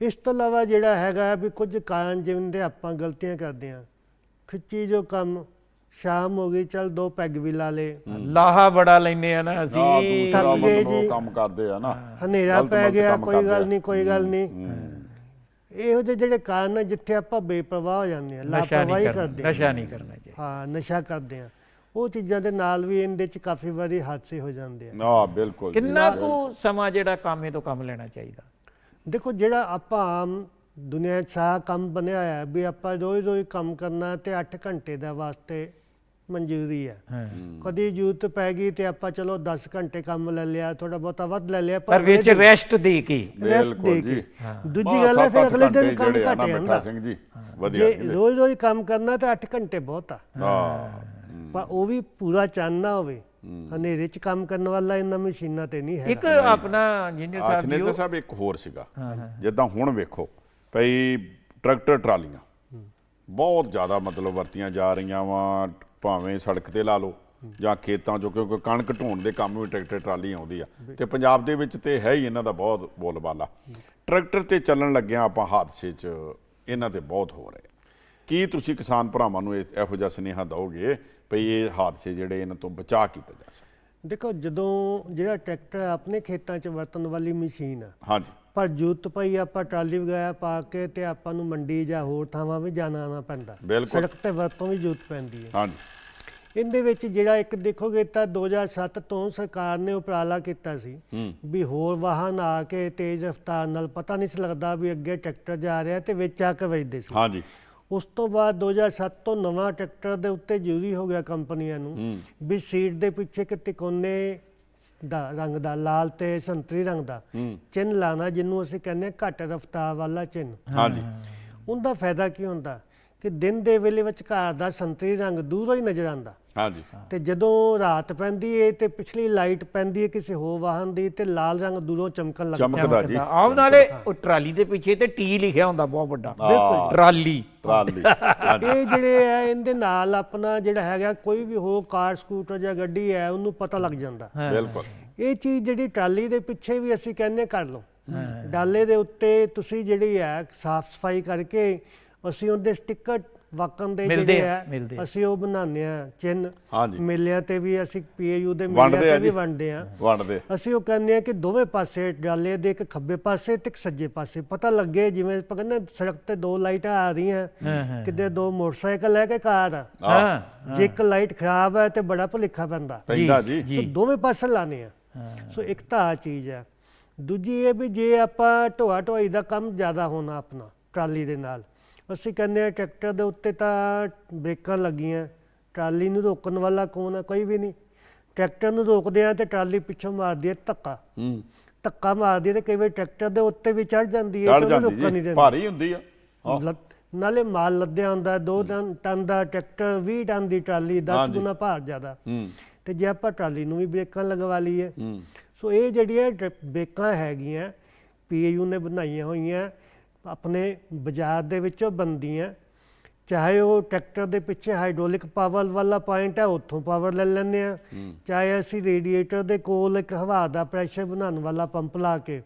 ਇਸ ਤੋਂ ਇਲਾਵਾ ਜਿਹੜਾ ਹੈਗਾ ਵੀ ਕੁਝ ਕਾਰਨ ਜਿਵੇਂ ਦੇ ਆਪਾਂ ਗਲਤੀਆਂ ਕਰਦੇ ਹਾਂ। ਖਿੱਚੀ ਜੋ ਕੰਮ ਸ਼ਾਮ ਹੋ ਗਈ ਚਲ ਦੋ ਪੈਗ ਵੀ ਲਾ ਲੇ ਲਾਹਾ ਬੜਾ ਲੈਨੇ ਆ ਨਾ ਆ ਅਸੀਂ। ਦੂਸਰਾ ਥੱਕ ਗਏ ਮਤਲਬ ਉਹ ਜੀ। ਕੰਮ ਕਰਦੇ ਆ ਨਾ। ਹਨੇਰਾ ਗਲਤ ਪੈ ਮਲਤ ਗਿਆ ਕੰਮ ਕੋਈ ਕਰਦੇ ਗੱਲ ਆ। ਨਹੀਂ ਕੋਈ ਗੱਲ ਨਹੀਂ। ਹੂੰ। ਇਹੋ ਜਿਹੇ ਜਿਹੜੇ ਕਾਰਨ ਆ ਜਿੱਥੇ ਆਪਾਂ ਬੇਪਰਵਾਹ ਹੋ ਜਾਂਦੇ ਆ ਨਸ਼ਾ ਨਹੀਂ ਲਾਪਰਵਾਹੀ ਕਰਨਾ ਕਰਦੇ ਆ। ਨਸ਼ਾ ਨਹੀਂ ਕਰਨਾ ਚਾਹੀਦਾ ਹਾਂ ਨਸ਼ਾ ਕਰਦੇ ਆ। ਉਹ ਚੀਜ਼ਾਂ ਦੇ ਨਾਲ ਵੀ ਇਹਦੇ ਚ ਕਾਫੀ ਵਾਰੀ ਹਾਦਸੇ ਹੋ ਜਾਂਦੇ ਆ। ਆ ਬਿਲਕੁਲ ਜੀ। ਕਿੰਨਾ ਕੁ ਸਮਾਂ ਜਿਹੜਾ ਕਾਮੇ ਤੋਂ ਕੰਮ ਲੈਣਾ ਚਾਹੀਦਾ? ਦੇਖੋ ਜਿਹੜਾ ਆਪਾਂ ਆਮ ਦੁਨੀਆ 'ਚ ਆ ਕੰਮ ਬਣਿਆ ਹੋਇਆ ਵੀ ਆਪਾਂ ਰੋਜ਼ ਰੋਜ਼ ਕੰਮ ਕਰਨਾ ਤੇ 8 ਘੰਟੇ ਦਾ ਵਾਸਤੇ ਮਨਜ਼ੂਰੀ ਹੈ। ਕਦੀ ਜ਼ਰੂਰਤ ਪੈ ਗਈ ਤੇ ਆਪਾਂ ਚਲੋ 10 ਘੰਟੇ ਕੰਮ ਲੈ ਲਿਆ ਥੋੜਾ ਬਹੁਤਾ ਵੱਧ ਲੈ ਲਿਆ ਪਰ ਵਿੱਚ ਰੈਸਟ ਦੇ ਕੇ। ਬਿਲਕੁਲ ਜੀ। ਦੂਜੀ ਗੱਲ ਹੈ ਫਿਰ ਅਗਲੇ ਦਿਨ ਕੰਮ ਘੱਟ ਨਾ ਜਾਂਦਾ। ਮਿੱਠਾ ਸਿੰਘ ਜੀ ਵਧੀਆ ਜੇ ਜੀ ਰੋਜ਼ ਰੋਜ਼ ਕੰਮ ਕਰਨਾ ਤੇ 8 ਘੰਟੇ ਬਹੁਤ ਆ। ਹਾਂ। ਪਰ ਉਹ ਵੀ ਪੂਰਾ ਚਾਨਣਾ ਹੋਵੇ। ਹਨੇਰੇ 'ਚ ਕੰਮ ਕਰਨ ਵਾਲਾ ਇਹਨਾਂ ਮਸ਼ੀਨਾਂ ਤੇ ਨਹੀਂ ਇੱਕ ਹੈਗਾ ਆਪਣਾ ਇੰਜੀਨੀਅਰ ਸਾਹਿਬ ਜੀ ਅਚਨੇਤਾ ਸਾਹਿਬ ਇੱਕ ਹੋਰ ਸੀਗਾ। ਜਿੱਦਾਂ ਹੁਣ ਵੇਖੋ ਭਈ ਟਰੈਕਟਰ ਟਰਾਲੀਆਂ। ਬਹੁਤ ਜ਼ਿਆਦਾ ਮਤਲਬ ਵਰਤੀਆਂ ਜਾ ਰਹੀਆਂ ਵਾ ਭਾਵੇਂ ਸੜਕ ਤੇ ਲਾ ਲਓ ਜਾਂ ਖੇਤਾਂ 'ਚੋਂ ਕਿਉਂਕਿ ਕਣਕ ਢੋਣ ਦੇ ਕੰਮ ਵੀ ਟਰੈਕਟਰ ਟਰਾਲੀ ਆਉਂਦੀ ਆ। ਤੇ ਪੰਜਾਬ ਦੇ ਵਿੱਚ ਤੇ ਹੈ ਹੀ ਇਹਨਾਂ ਦਾ ਬਹੁਤ ਬੋਲਬਾਲਾ। ਟਰੈਕਟਰ ਤੇ ਚੱਲਣ ਲੱਗਿਆ ਆਪਾਂ ਹਾਦਸੇ 'ਚ ਇਹਨਾਂ ਤੇ ਬਹੁਤ ਹੋ ਰਹੇ। ਕੀ ਤੁਸੀਂ ਕਿਸਾਨ ਭਰਾਵਾਂ ਨੂੰ ਇਹ- ਇਹੋ ਜਿਹਾ ਸੁਨੇਹਾ ਦਿਓਗੇ ਭਈ ਇਹ ਹਾਦਸੇ ਜਿਹੜੇ ਇਹਨਾਂ ਤੋਂ ਬਚਾ ਕੀਤਾ ਜਾ ਸਕੇ ਦੇਖੋ ਜਦੋਂ ਜਿਹੜਾ ਟਰੈਕਟਰ ਆਪਣੇ ਖੇਤਾਂ 'ਚ ਵਰਤਣ ਵਾਲੀ ਮਸ਼ੀਨ ਆ। ਹਾਂਜੀ। ਪਰ ਜੂਤ ਪਈ ਆਪਾਂ ਟਰਾਲੀ ਵਗੈਰਾ ਪਾ ਕੇ ਤੇ ਆਪਾਂ ਨੂੰ ਮੰਡੀ ਜਾਂ ਹੋਰ ਥਾਵਾਂ ਵੀ ਜਾਣਾ ਆਉਣਾ ਪੈਂਦਾ। ਬਿਲਕੁਲ। ਸੜਕ ਤੇ ਵਰਤੋਂ ਵੀ ਜੂਤ ਪੈਂਦੀ ਹੈ। ਹਾਂਜੀ। ਇਹਦੇ ਵਿੱਚ ਜਿਹੜਾ ਇੱਕ ਦੇਖੋਗੇ ਤਾਂ 2007 ਤੋਂ ਸਰਕਾਰ ਨੇ ਉਪਰਾਲਾ ਕੀਤਾ ਸੀ ਹੂੰ। ਵੀ ਹੋਰ ਵਾਹਨ ਆ ਕੇ ਤੇਜ਼ ਰਫ਼ਤਾਰ ਨਾਲ ਪਤਾ ਨਹੀਂ ਸੀ ਲੱਗਦਾ ਵੀ ਅੱਗੇ ਟਰੈਕਟਰ ਜਾ ਰਿਹਾ ਤੇ ਵਿੱਚ ਆ ਕੇ ਵੱਜਦੇ ਸੀ। ਹਾਂਜੀ। ਉਸ ਤੋਂ ਬਾਅਦ 2007 ਤੋਂ ਨਵਾਂ ਟਰੈਕਟਰ ਦੇ ਉੱਤੇ ਜ਼ਰੂਰੀ ਹੋ ਗਿਆ ਕੰਪਨੀਆਂ ਨੂੰ ਵੀ ਸੀਟ ਦੇ ਪਿੱਛੇ ਇੱਕ ਤਿਕੋਨੇ ਦਾ ਰੰਗ ਦਾ ਲਾਲ ਤੇ ਸੰਤਰੀ ਰੰਗ ਦਾ ਚਿੰਨ ਲਾਣਾ ਜਿਹਨੂੰ ਅਸੀਂ ਕਹਿੰਦੇ ਘੱਟ ਰਫ਼ਤਾਰ ਵਾਲਾ ਚਿੰਨ ਹਾਂਜੀ। ਉਹਦਾ ਫਾਇਦਾ ਕੀ ਹੁੰਦਾ? ਕਿ ਦਿਨ ਦੇ ਵੇਲੇ ਵਿੱਚ ਘਰ ਦਾ ਸੰਤਰੀ ਰੰਗ ਦੂਰੋਂ ਹੀ ਨਜ਼ਰ ਆਉਂਦਾ। ਹਾਂਜੀ। ਤੇ ਜਦੋਂ ਰਾਤ ਪੈਂਦੀ ਏ ਤੇ ਪਿਛਲੀ ਲਾਈਟ ਪੈਂਦੀ ਏ ਕਿਸੇ ਹੋਰ ਵਾਹਨ ਦੀ ਤੇ ਲਾਲ ਰੰਗ ਦੂਰੋਂ ਚਮਕਣ ਲੱਗਦਾ ਚਮਕਦਾ ਜੀ। ਆਹ ਨਾਲੇ ਉਹ ਟਰਾਲੀ ਦੇ ਪਿੱਛੇ ਤੇ ਟੀ ਲਿਖਿਆ ਹੁੰਦਾ ਬਹੁਤ ਵੱਡਾ। ਬਿਲਕੁਲ। ਟਰਾਲੀ। ਟਰਾਲੀ। ਇਹ ਜਿਹੜੇ ਹੈ ਇਹਦੇ ਨਾਲ ਆਪਣਾ ਜਿਹੜਾ ਹੈਗਾ ਕੋਈ ਵੀ ਹੋਰ ਕਾਰ ਸਕੂਟਰ ਜਾਂ ਗੱਡੀ ਹੈ ਉਹਨੂੰ ਪਤਾ ਲੱਗ ਜਾਂਦਾ। ਬਿਲਕੁਲ। ਇਹ ਚੀਜ਼ ਜਿਹੜੀ ਟਰਾਲੀ ਦੇ ਪਿੱਛੇ ਵੀ ਅਸੀਂ ਕਹਿੰਦੇ ਕਰ ਲਓ। ਡਾਲੇ ਦੇ ਉੱਤੇ ਤੁਸੀਂ ਜਿਹੜੀ ਹੈ ਸਾਫ਼ ਸਫ਼ਾਈ ਕਰਕੇ ਅਸੀਂ ਉਹਦੇ ਸਟicker ਵਾਕਨ ਦੇ ਮਿਲਦੇ ਜਿਹੜੇ ਆ, ਮਿਲਦੇ ਆ। ਅਸੀਂ ਉਹ ਬਣਾਉਂਦੇ ਆ ਚਿੰਨ ਹਾਂਜੀ। ਮੇਲਿਆਂ ਤੇ ਵੀ ਅਸੀਂ ਪੀਏਯੂ ਦੇ ਵੰਡਦੇ ਮੇਲਿਆਂ ਆ ਤੇ ਜੀ। ਵੀ ਵੰਡਦੇ ਆ। ਵੰਡਦੇ। ਅਸੀਂ ਉਹ ਕਹਿੰਦੇ ਆ ਕਿ ਦੋਵੇਂ ਪਾਸੇ ਡਾਲੇ ਦੇ ਇੱਕ ਖੱਬੇ ਪਾਸੇ ਤੇ ਇੱਕ ਸੱਜੇ ਪਾਸੇ। ਪਤਾ ਲੱਗੇ ਜਿਵੇਂ ਆਪਾਂ ਕਹਿੰਦੇ ਸੜਕ ਤੇ ਦੋ ਲਾਈਟਾਂ ਆ ਰਹੀਆਂ। ਹਾਂ, ਹਾਂ। ਕਿਤੇ ਦੋ ਮੋਟਰਸਾਈਕਲ ਹੈ ਕਿ ਕਾਰ ਆ। ਹਾਂ। ਜੇ ਇੱਕ ਲਾਈਟ ਖਰਾਬ ਹੈ ਤੇ ਬੜਾ ਭੁਲੇਖਾ ਪੈਂਦਾ। ਪੈਂਦਾ ਜੀ। ਸੋ ਦੋਵੇਂ ਪਾਸੇ ਲਾਣੇ ਆ। ਸੋ ਇੱਕ ਤਾਂ ਆ ਚੀਜ਼ ਹੈ ਦੂਜੀ ਇਹ ਵੀ ਜੇ ਆਪਾਂ ਢੋਆ ਢੋਆਈ ਦਾ ਕੰਮ ਜ਼ਿਆਦਾ ਹੋਣਾ ਆਪਣਾ ਟਰਾਲੀ ਦੇ ਨਾਲ ਅਸੀਂ ਕਹਿੰਦੇ ਆ ਟਰੈਕਟਰ ਦੇ ਉੱਤੇ ਤਾਂ ਬ੍ਰੇਕਾਂ ਲੱਗੀਆਂ ਟਰਾਲੀ ਨੂੰ ਰੋਕਣ ਵਾਲਾ ਕੌਣ ਹੈ ਕੋਈ ਵੀ ਨਹੀਂ। ਟਰੈਕਟਰ ਨੂੰ ਰੋਕਦੇ ਆ ਤੇ ਟਰਾਲੀ ਪਿੱਛੋਂ ਮਾਰਦੀ ਹੈ ਧੱਕਾ। ਹੂੰ। ਧੱਕਾ ਮਾਰਦੀ ਹੈ ਤੇ ਕਈ ਵਾਰ ਟਰੈਕਟਰ ਦੇ ਉੱਤੇ ਵੀ ਚੜ ਜਾਂਦੀ ਹੈ ਚੜ ਜਾਂਦੀ ਜੀ। ਦਿੰਦੀ। ਭਾਰੀ ਹੁੰਦੀ ਆ। ਨਾਲੇ ਮਾਲ ਲੱਦਿਆ ਹੁੰਦਾ 2 ਟਨ ਦਾ ਟਰੈਕਟਰ 20 ਟਨ ਦੀ ਟਰਾਲੀ 10 ਹਾਂਜੀ। ਗੁਣਾ ਭਾਰ ਜ਼ਿਆਦਾ। ਹੂੰ। ਤੇ ਜੇ ਆਪਾਂ ਟਰਾਲੀ ਨੂੰ ਵੀ ਬ੍ਰੇਕਾਂ ਲਗਵਾ ਲਈਏ। ਹੂੰ। ਸੋ ਇਹ ਜਿਹੜੀਆਂ ਬ੍ਰੇਕਾਂ ਹੈਗੀਆਂ ਪੀਏਯੂ ਨੇ ਬਣਾਈਆਂ ਹੋਈਆਂ ਆਪਣੇ ਬਾਜ਼ਾਰ ਦੇ ਵਿੱਚੋਂ ਬੰਦੀਆਂ ਚਾਹੇ ਉਹ ਟਰੈਕਟਰ ਦੇ ਪਿੱਛੇ ਹਾਈਡ੍ਰੋਲਿਕ ਪਾਵਰ ਵਾਲਾ ਪੁਆਇੰਟ ਹੈ ਉੱਥੋਂ ਪਾਵਰ ਲੈ ਲੈਂਦੇ ਆ ਚਾਹੇ ਅਸੀਂ ਰੇਡੀਏਟਰ ਦੇ ਕੋਲ ਇੱਕ ਹਵਾ ਦਾ ਪ੍ਰੈਸ਼ਰ ਬਣਾਉਣ ਵਾਲਾ ਪੰਪ ਲਾ ਕੇ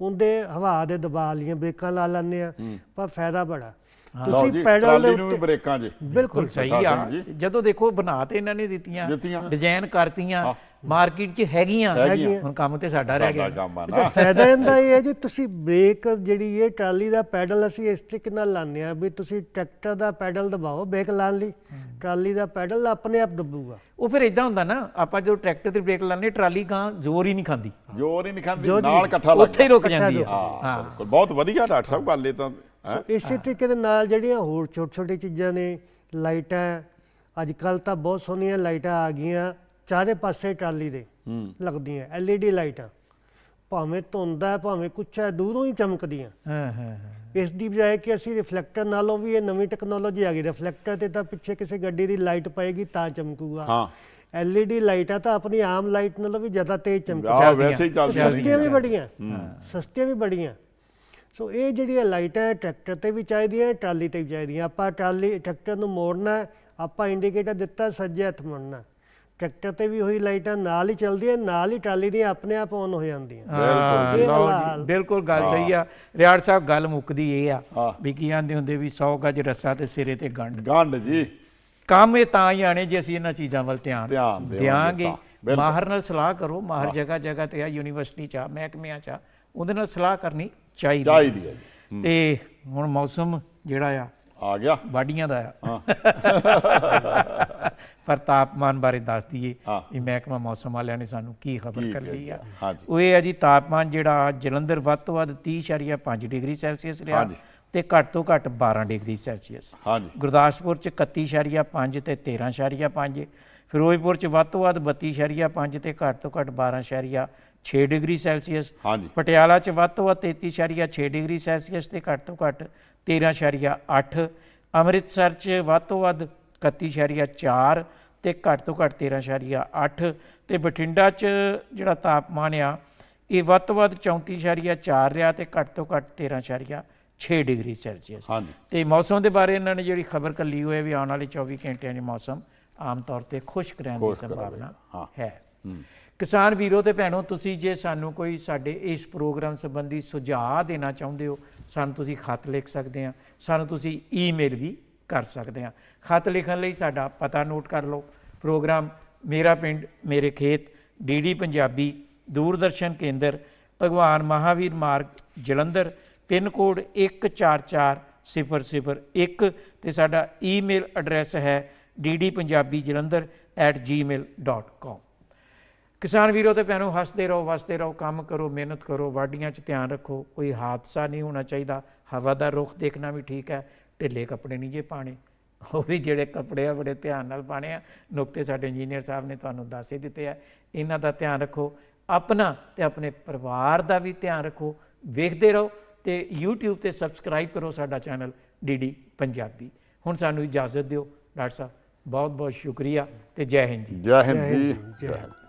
ਉਹਦੇ ਹਵਾ ਦੇ ਦਬਾਅ ਲੀਆਂ ਬ੍ਰੇਕਾਂ ਲਾ ਲੈਂਦੇ ਆ ਪਰ ਫਾਇਦਾ ਬੜਾ। ਲਓ ਜੀ ਪੈਡਲ ਟਰਾਲੀ ਦੇ ਨੂੰ ਵੀ ਉੱਤੇ ਬ੍ਰੇਕਾਂ ਜੀ। ਬਿਲਕੁਲ ਸਹੀ ਆ। ਜੀ। ਜਦੋਂ ਦੇਖੋ ਬਣਾ ਤੇ ਇਹਨਾਂ ਨੇ ਦਿੱਤੀਆਂ ਦਿੱਤੀਆਂ। ਡਿਜ਼ਾਈਨ ਕਰਤੀਆਂ ਹਾਂ। ਮਾਰਕੀਟ 'ਚ ਹੈਗੀਆਂ। ਹੈਗੀਆਂ। ਹੁਣ ਕੰਮ ਤੇ ਸਾਡਾ ਰਹਿ ਸਾਡਾ ਗਿਆ ਕੰਮ ਆ ਅੱਛਾ ਨਾ ਫਾਇਦਾ ਇਹਦਾ ਇਹ ਹੈ ਜੀ ਤੁਸੀਂ ਬ੍ਰੇਕ ਜਿਹੜੀ ਇਹ ਟਰਾਲੀ ਦਾ ਪੈਡਲ ਅਸੀਂ ਇਸ ਤਰੀਕੇ ਨਾਲ ਲਾਉਂਦੇ ਆ ਵੀ ਤੁਸੀਂ ਟਰੈਕਟਰ ਦਾ ਪੈਡਲ ਦਬਾਓ ਬ੍ਰੇਕ ਲਾਉਣ ਲਈ। ਟਰਾਲੀ ਦਾ ਪੈਡਲ ਆਪਣੇ ਆਪ ਦਬੂਗਾ। ਉਹ ਫਿਰ ਇਦਾਂ ਹੁੰਦਾ ਨਾ ਆਪਾਂ ਜਦੋਂ ਟਰੈਕਟਰ ਤੇ ਬ੍ਰੇਕ ਲਾਉਂਦੇ ਟਰਾਲੀ ਗਾਂ ਜ਼ੋਰ ਹੀ ਨਹੀਂ ਖਾਂਦੀ। ਜੋਰ ਹੀ ਨਹੀਂ ਖਾਂਦੀ ਨਾਲ ਇਕੱਠਾ ਲੱਗ ਉੱਥੇ ਹੀ ਰੁਕ ਜਾਂਦੀ ਆ ਹਾਂ ਬਿਲਕੁਲ। ਬਹੁਤ ਵਧੀਆ ਡਾਕਟਰ ਸਾਹਿਬ ਗੱਲ ਇਹ ਤਾਂ ਹੈਂ? ਸੋ ਇਸੇ ਤਰੀਕੇ ਦੇ ਨਾਲ ਜਿਹੜੀਆਂ ਹੋਰ ਛੋਟੇ ਛੋਟੇ ਚੀਜ਼ਾਂ ਨੇ ਲਾਈਟਾਂ ਅੱਜ ਕੱਲ ਤਾਂ ਬਹੁਤ ਸੋਹਣੀਆਂ ਲਾਈਟਾਂ ਆ ਗਈਆਂ ਚਾਰੇ ਪਾਸੇ ਟਰਾਲੀ ਦੇ ਲੱਗਦੀਆਂ ਐਲਈਡੀ ਲਾਈਟਾਂ। ਭਾਵੇਂ ਧੁੰਦ ਹੈ ਭਾਵੇਂ ਕੁਛ ਹੈ ਦੂਰੋਂ ਹੀ ਚਮਕਦੀਆਂ। ਹਾਂ। ਇਸ ਦੀ ਬਜਾਏ ਕਿ ਅਸੀਂ ਰਿਫਲੈਕਟਰ ਨਾਲੋਂ ਵੀ ਇਹ ਨਵੀਂ ਟੈਕਨੋਲੋਜੀ ਆ ਗਈ। ਰਿਫਲੈਕਟਰ ਤੇ ਤਾਂ ਪਿੱਛੇ ਕਿਸੇ ਗੱਡੀ ਦੀ ਲਾਈਟ ਪਏਗੀ ਤਾਂ ਚਮਕੂਗਾ। ਹਾਂ। ਐਲਈਡੀ ਲਾਈਟਾਂ ਤਾਂ ਆਪਣੀ ਆਮ ਲਾਈਟ ਨਾਲੋਂ ਵੀ ਜ਼ਿਆਦਾ ਤੇਜ਼ ਆ ਚਮਕਦੀਆਂ ਵੈਸੇ ਹੀ ਚੱਲਦੀ ਸਸਤੀਆਂ ਵੀ ਬੜੀਆਂ ਸਸਤੀਆਂ ਵੀ ਬੜੀਆਂ। ਸੋ ਇਹ ਜਿਹੜੀਆਂ ਲਾਈਟਾਂ ਹੈ, ਟਰੈਕਟਰ ਤੇ ਵੀ ਚਾਹੀਦੀਆਂ ਟਰਾਲੀ ਤੇ ਵੀ ਚਾਹੀਦੀਆਂ ਆਪਾਂ ਟਰਾਲੀ ਟਰੈਕਟਰ ਨੂੰ ਮੋੜਨਾ ਹੈ, ਆਪਾਂ ਇੰਡੀਕੇਟਰ ਦਿੱਤਾ ਸੱਜੇ ਹੱਥ ਮੁੜਨਾ ਟਰੈਕਟਰ ਤੇ ਵੀ ਉਹੀ ਲਾਈਟਾਂ ਨਾਲ ਹੀ ਚੱਲਦੀਆਂ ਨਾਲ ਹੀ ਟਰਾਲੀ ਦੀਆਂ ਆਪਣੇ ਆਪ ਔਨ ਹੋ ਜਾਂਦੀਆਂ। ਹਾਂ। ਬਿਲਕੁਲ ਗੱਲ ਸਹੀ ਆ। ਰਿਆੜ ਸਾਹਿਬ ਗੱਲ ਮੁੱਕਦੀ ਇਹ ਆ ਹਾਂ। ਵੀ ਕੀ ਆਂਦੇ ਹੁੰਦੇ ਵੀ 100 ਗਜ ਰੱਸਾ ਤੇ ਸਿਰੇ ਤੇ ਗੰਢ। ਗੰਢ ਜੀ। ਕੰਮ ਇਹ ਤਾਂ ਹੀ ਆਣੇ ਜੇ ਅਸੀਂ ਇਹਨਾਂ ਚੀਜ਼ਾਂ ਵੱਲ ਧਿਆਨ ਧਿਆਨ ਦੇਵਾਂਗੇ ਦਿਆਂਗੇ। ਮਾਹਰ ਨਾਲ ਸਲਾਹ ਕਰੋ ਮਾਹਰ ਜਗ੍ਹਾ ਜਗ੍ਹਾ ਤੇ ਆ ਯੂਨੀਵਰਸਿਟੀ ਚ ਆ ਮਹਿਕਮਿਆਂ ਚ ਆ ਉਹਦੇ ਨਾਲ ਸਲਾਹ ਕਰਨੀ ਚਾਹੀਦੀ ਚਾਹੀਦੀ ਹੈ ਜੀ। ਤੇ ਹੁਣ ਮੌਸਮ ਜਿਹੜਾ ਆ ਆ ਗਿਆ। ਵਾਢੀਆਂ ਦਾ ਆ। [laughs] ਪਰ ਤਾਪਮਾਨ ਬਾਰੇ ਦੱਸ ਦਈਏ। ਵੀ ਮਹਿਕਮਾ ਮੌਸਮ ਵਾਲਿਆਂ ਨੇ ਸਾਨੂੰ ਕੀ ਖਬਰ ਕਰ ਲਈ ਆ। ਉਹ ਇਹ ਹੈ ਜੀ ਤਾਪਮਾਨ ਜਿਹੜਾ ਜਲੰਧਰ ਵੱਧ ਤੋਂ ਵੱਧ 30.5 ਡਿਗਰੀ ਸੈਲਸੀਅਸ ਰਿਹਾ। ਤੇ ਘੱਟ ਤੋਂ ਘੱਟ 12 ਡਿਗਰੀ ਸੈਲਸੀਅਸ। ਹਾਂਜੀ। ਗੁਰਦਾਸਪੁਰ ਚ 31.5 ਤੇ 13.5 ਫਿਰੋਜ਼ਪੁਰ ਚ ਵੱਧ ਤੋਂ ਵੱਧ 32.5 ਤੇ ਘੱਟ ਤੋਂ ਘੱਟ 12.6 ਡਿਗਰੀ ਸੈਲਸੀਅਸ। ਹਾਂਜੀ। ਪਟਿਆਲਾ ਚ ਵੱਧ ਤੋਂ ਵੱਧ 33.6 ਡਿਗਰੀ ਸੈਲਸੀਅਸ ਤੇ ਘੱਟ ਤੋਂ ਘੱਟ 13.8 ਅੰਮ੍ਰਿਤਸਰ ਚ ਵੱਧ ਤੋਂ ਵੱਧ 31.4 ਤੇ ਘੱਟ ਤੋਂ ਘੱਟ 13.8 ਤੇ ਬਠਿੰਡਾ ਚ ਜਿਹੜਾ ਤਾਪਮਾਨ ਆ ਇਹ ਵੱਧ ਤੋਂ ਵੱਧ 34.4 ਰਿਹਾ ਤੇ ਘੱਟ ਤੋਂ ਘੱਟ 13.6 ਡਿਗਰੀ ਸੈਲਸੀਅਸ। ਹਾਂਜੀ। ਤੇ ਮੌਸਮ ਦੇ ਬਾਰੇ ਇਹਨਾਂ ਨੇ ਜਿਹੜੀ ਖਬਰ ਕੱਲੀ ਹੋਈ ਹੈ ਵੀ ਆਉਣ ਵਾਲੇ 24 ਘੰਟਿਆਂ 'ਚ ਮੌਸਮ ਆਮ ਤੌਰ ਤੇ ਖੁਸ਼ਕ ਰਹਿਣ ਦੀ ਸੰਭਾਵਨਾ। ਹੈ। ਕਿਸਾਨ ਵੀਰੋ ਤੇ ਭੈਣੋ ਤੁਸੀਂ ਜੇ ਸਾਨੂੰ ਕੋਈ ਸਾਡੇ ਇਸ ਪ੍ਰੋਗਰਾਮ ਸੰਬੰਧੀ ਸੁਝਾਅ ਦੇਣਾ ਚਾਹੁੰਦੇ ਹੋ ਸਾਨੂੰ ਤੁਸੀਂ ਖੱਤ ਲਿਖ ਸਕਦੇ ਆ ਸਾਨੂੰ ਤੁਸੀਂ ਈਮੇਲ ਵੀ ਕਰ ਸਕਦੇ ਆ ਖੱਤ ਲਿਖਣ ਲਈ ਸਾਡਾ ਪਤਾ ਨੋਟ ਕਰ ਲਓ। ਪ੍ਰੋਗਰਾਮ ਮੇਰਾ ਪਿੰਡ ਮੇਰੇ ਖੇਤ ਡੀਡੀ ਪੰਜਾਬੀ ਦੂਰਦਰਸ਼ਨ ਕੇਂਦਰ ਭਗਵਾਨ ਮਹਾਵੀਰ ਮਾਰਗ ਜਲੰਧਰ ਪਿੰਨ ਕੋਡ 144001 ਤੇ ਸਾਡਾ ਈਮੇਲ ਐਡਰੈਸ ਹੈ ddpunjabijalandhar@gmail.com ਕਿਸਾਨ ਵੀਰੋ ਤੇ ਭੈਣੋ, ਹੱਸਦੇ ਰਹੋ, ਵਸਦੇ ਰਹੋ, ਕੰਮ ਕਰੋ, ਮਿਹਨਤ ਕਰੋ, ਵਾਢੀਆਂ 'ਚ ਧਿਆਨ ਰੱਖੋ, ਕੋਈ ਹਾਦਸਾ ਨਹੀਂ ਹੋਣਾ ਚਾਹੀਦਾ। ਹਵਾ ਦਾ ਰੁਖ ਦੇਖਣਾ ਵੀ ਠੀਕ ਹੈ, ਢਿੱਲੇ ਕੱਪੜੇ ਨਹੀਂ ਜੇ ਪਾਣੇ ਉਹ ਵੀ ਜਿਹੜੇ ਕੱਪੜੇ ਆ, ਬੜੇ ਧਿਆਨ ਨਾਲ ਪਾਣੇ ਆ। ਨੁਕਤੇ ਸਾਡੇ ਇੰਜੀਨੀਅਰ ਸਾਹਿਬ ਨੇ ਤੁਹਾਨੂੰ ਦੱਸ ਹੀ ਦਿੱਤੇ ਆ। ਇਹਨਾਂ ਦਾ ਧਿਆਨ ਰੱਖੋ, ਆਪਣਾ ਤੇ ਆਪਣੇ ਪਰਿਵਾਰ ਦਾ ਵੀ ਧਿਆਨ ਰੱਖੋ। ਵੇਖਦੇ ਰਹੋ ਤੇ YouTube ਤੇ ਸਬਸਕ੍ਰਾਈਬ ਕਰੋ ਸਾਡਾ ਚੈਨਲ ਡੀਡੀ ਪੰਜਾਬੀ। ਹੁਣ ਸਾਨੂੰ ਇਜਾਜ਼ਤ ਦਿਓ, ਡਾਕਟਰ ਸਾਹਿਬ। ਬਹੁਤ ਬਹੁਤ ਸ਼ੁਕਰੀਆ ਤੇ ਜੈ ਹਿੰਦ ਜੀ। ਜੈ ਹਿੰਦ ਜੈ ਜੀ। ਹਿੰਦ, ਜੈ ਜੈ ਹਿੰਦ।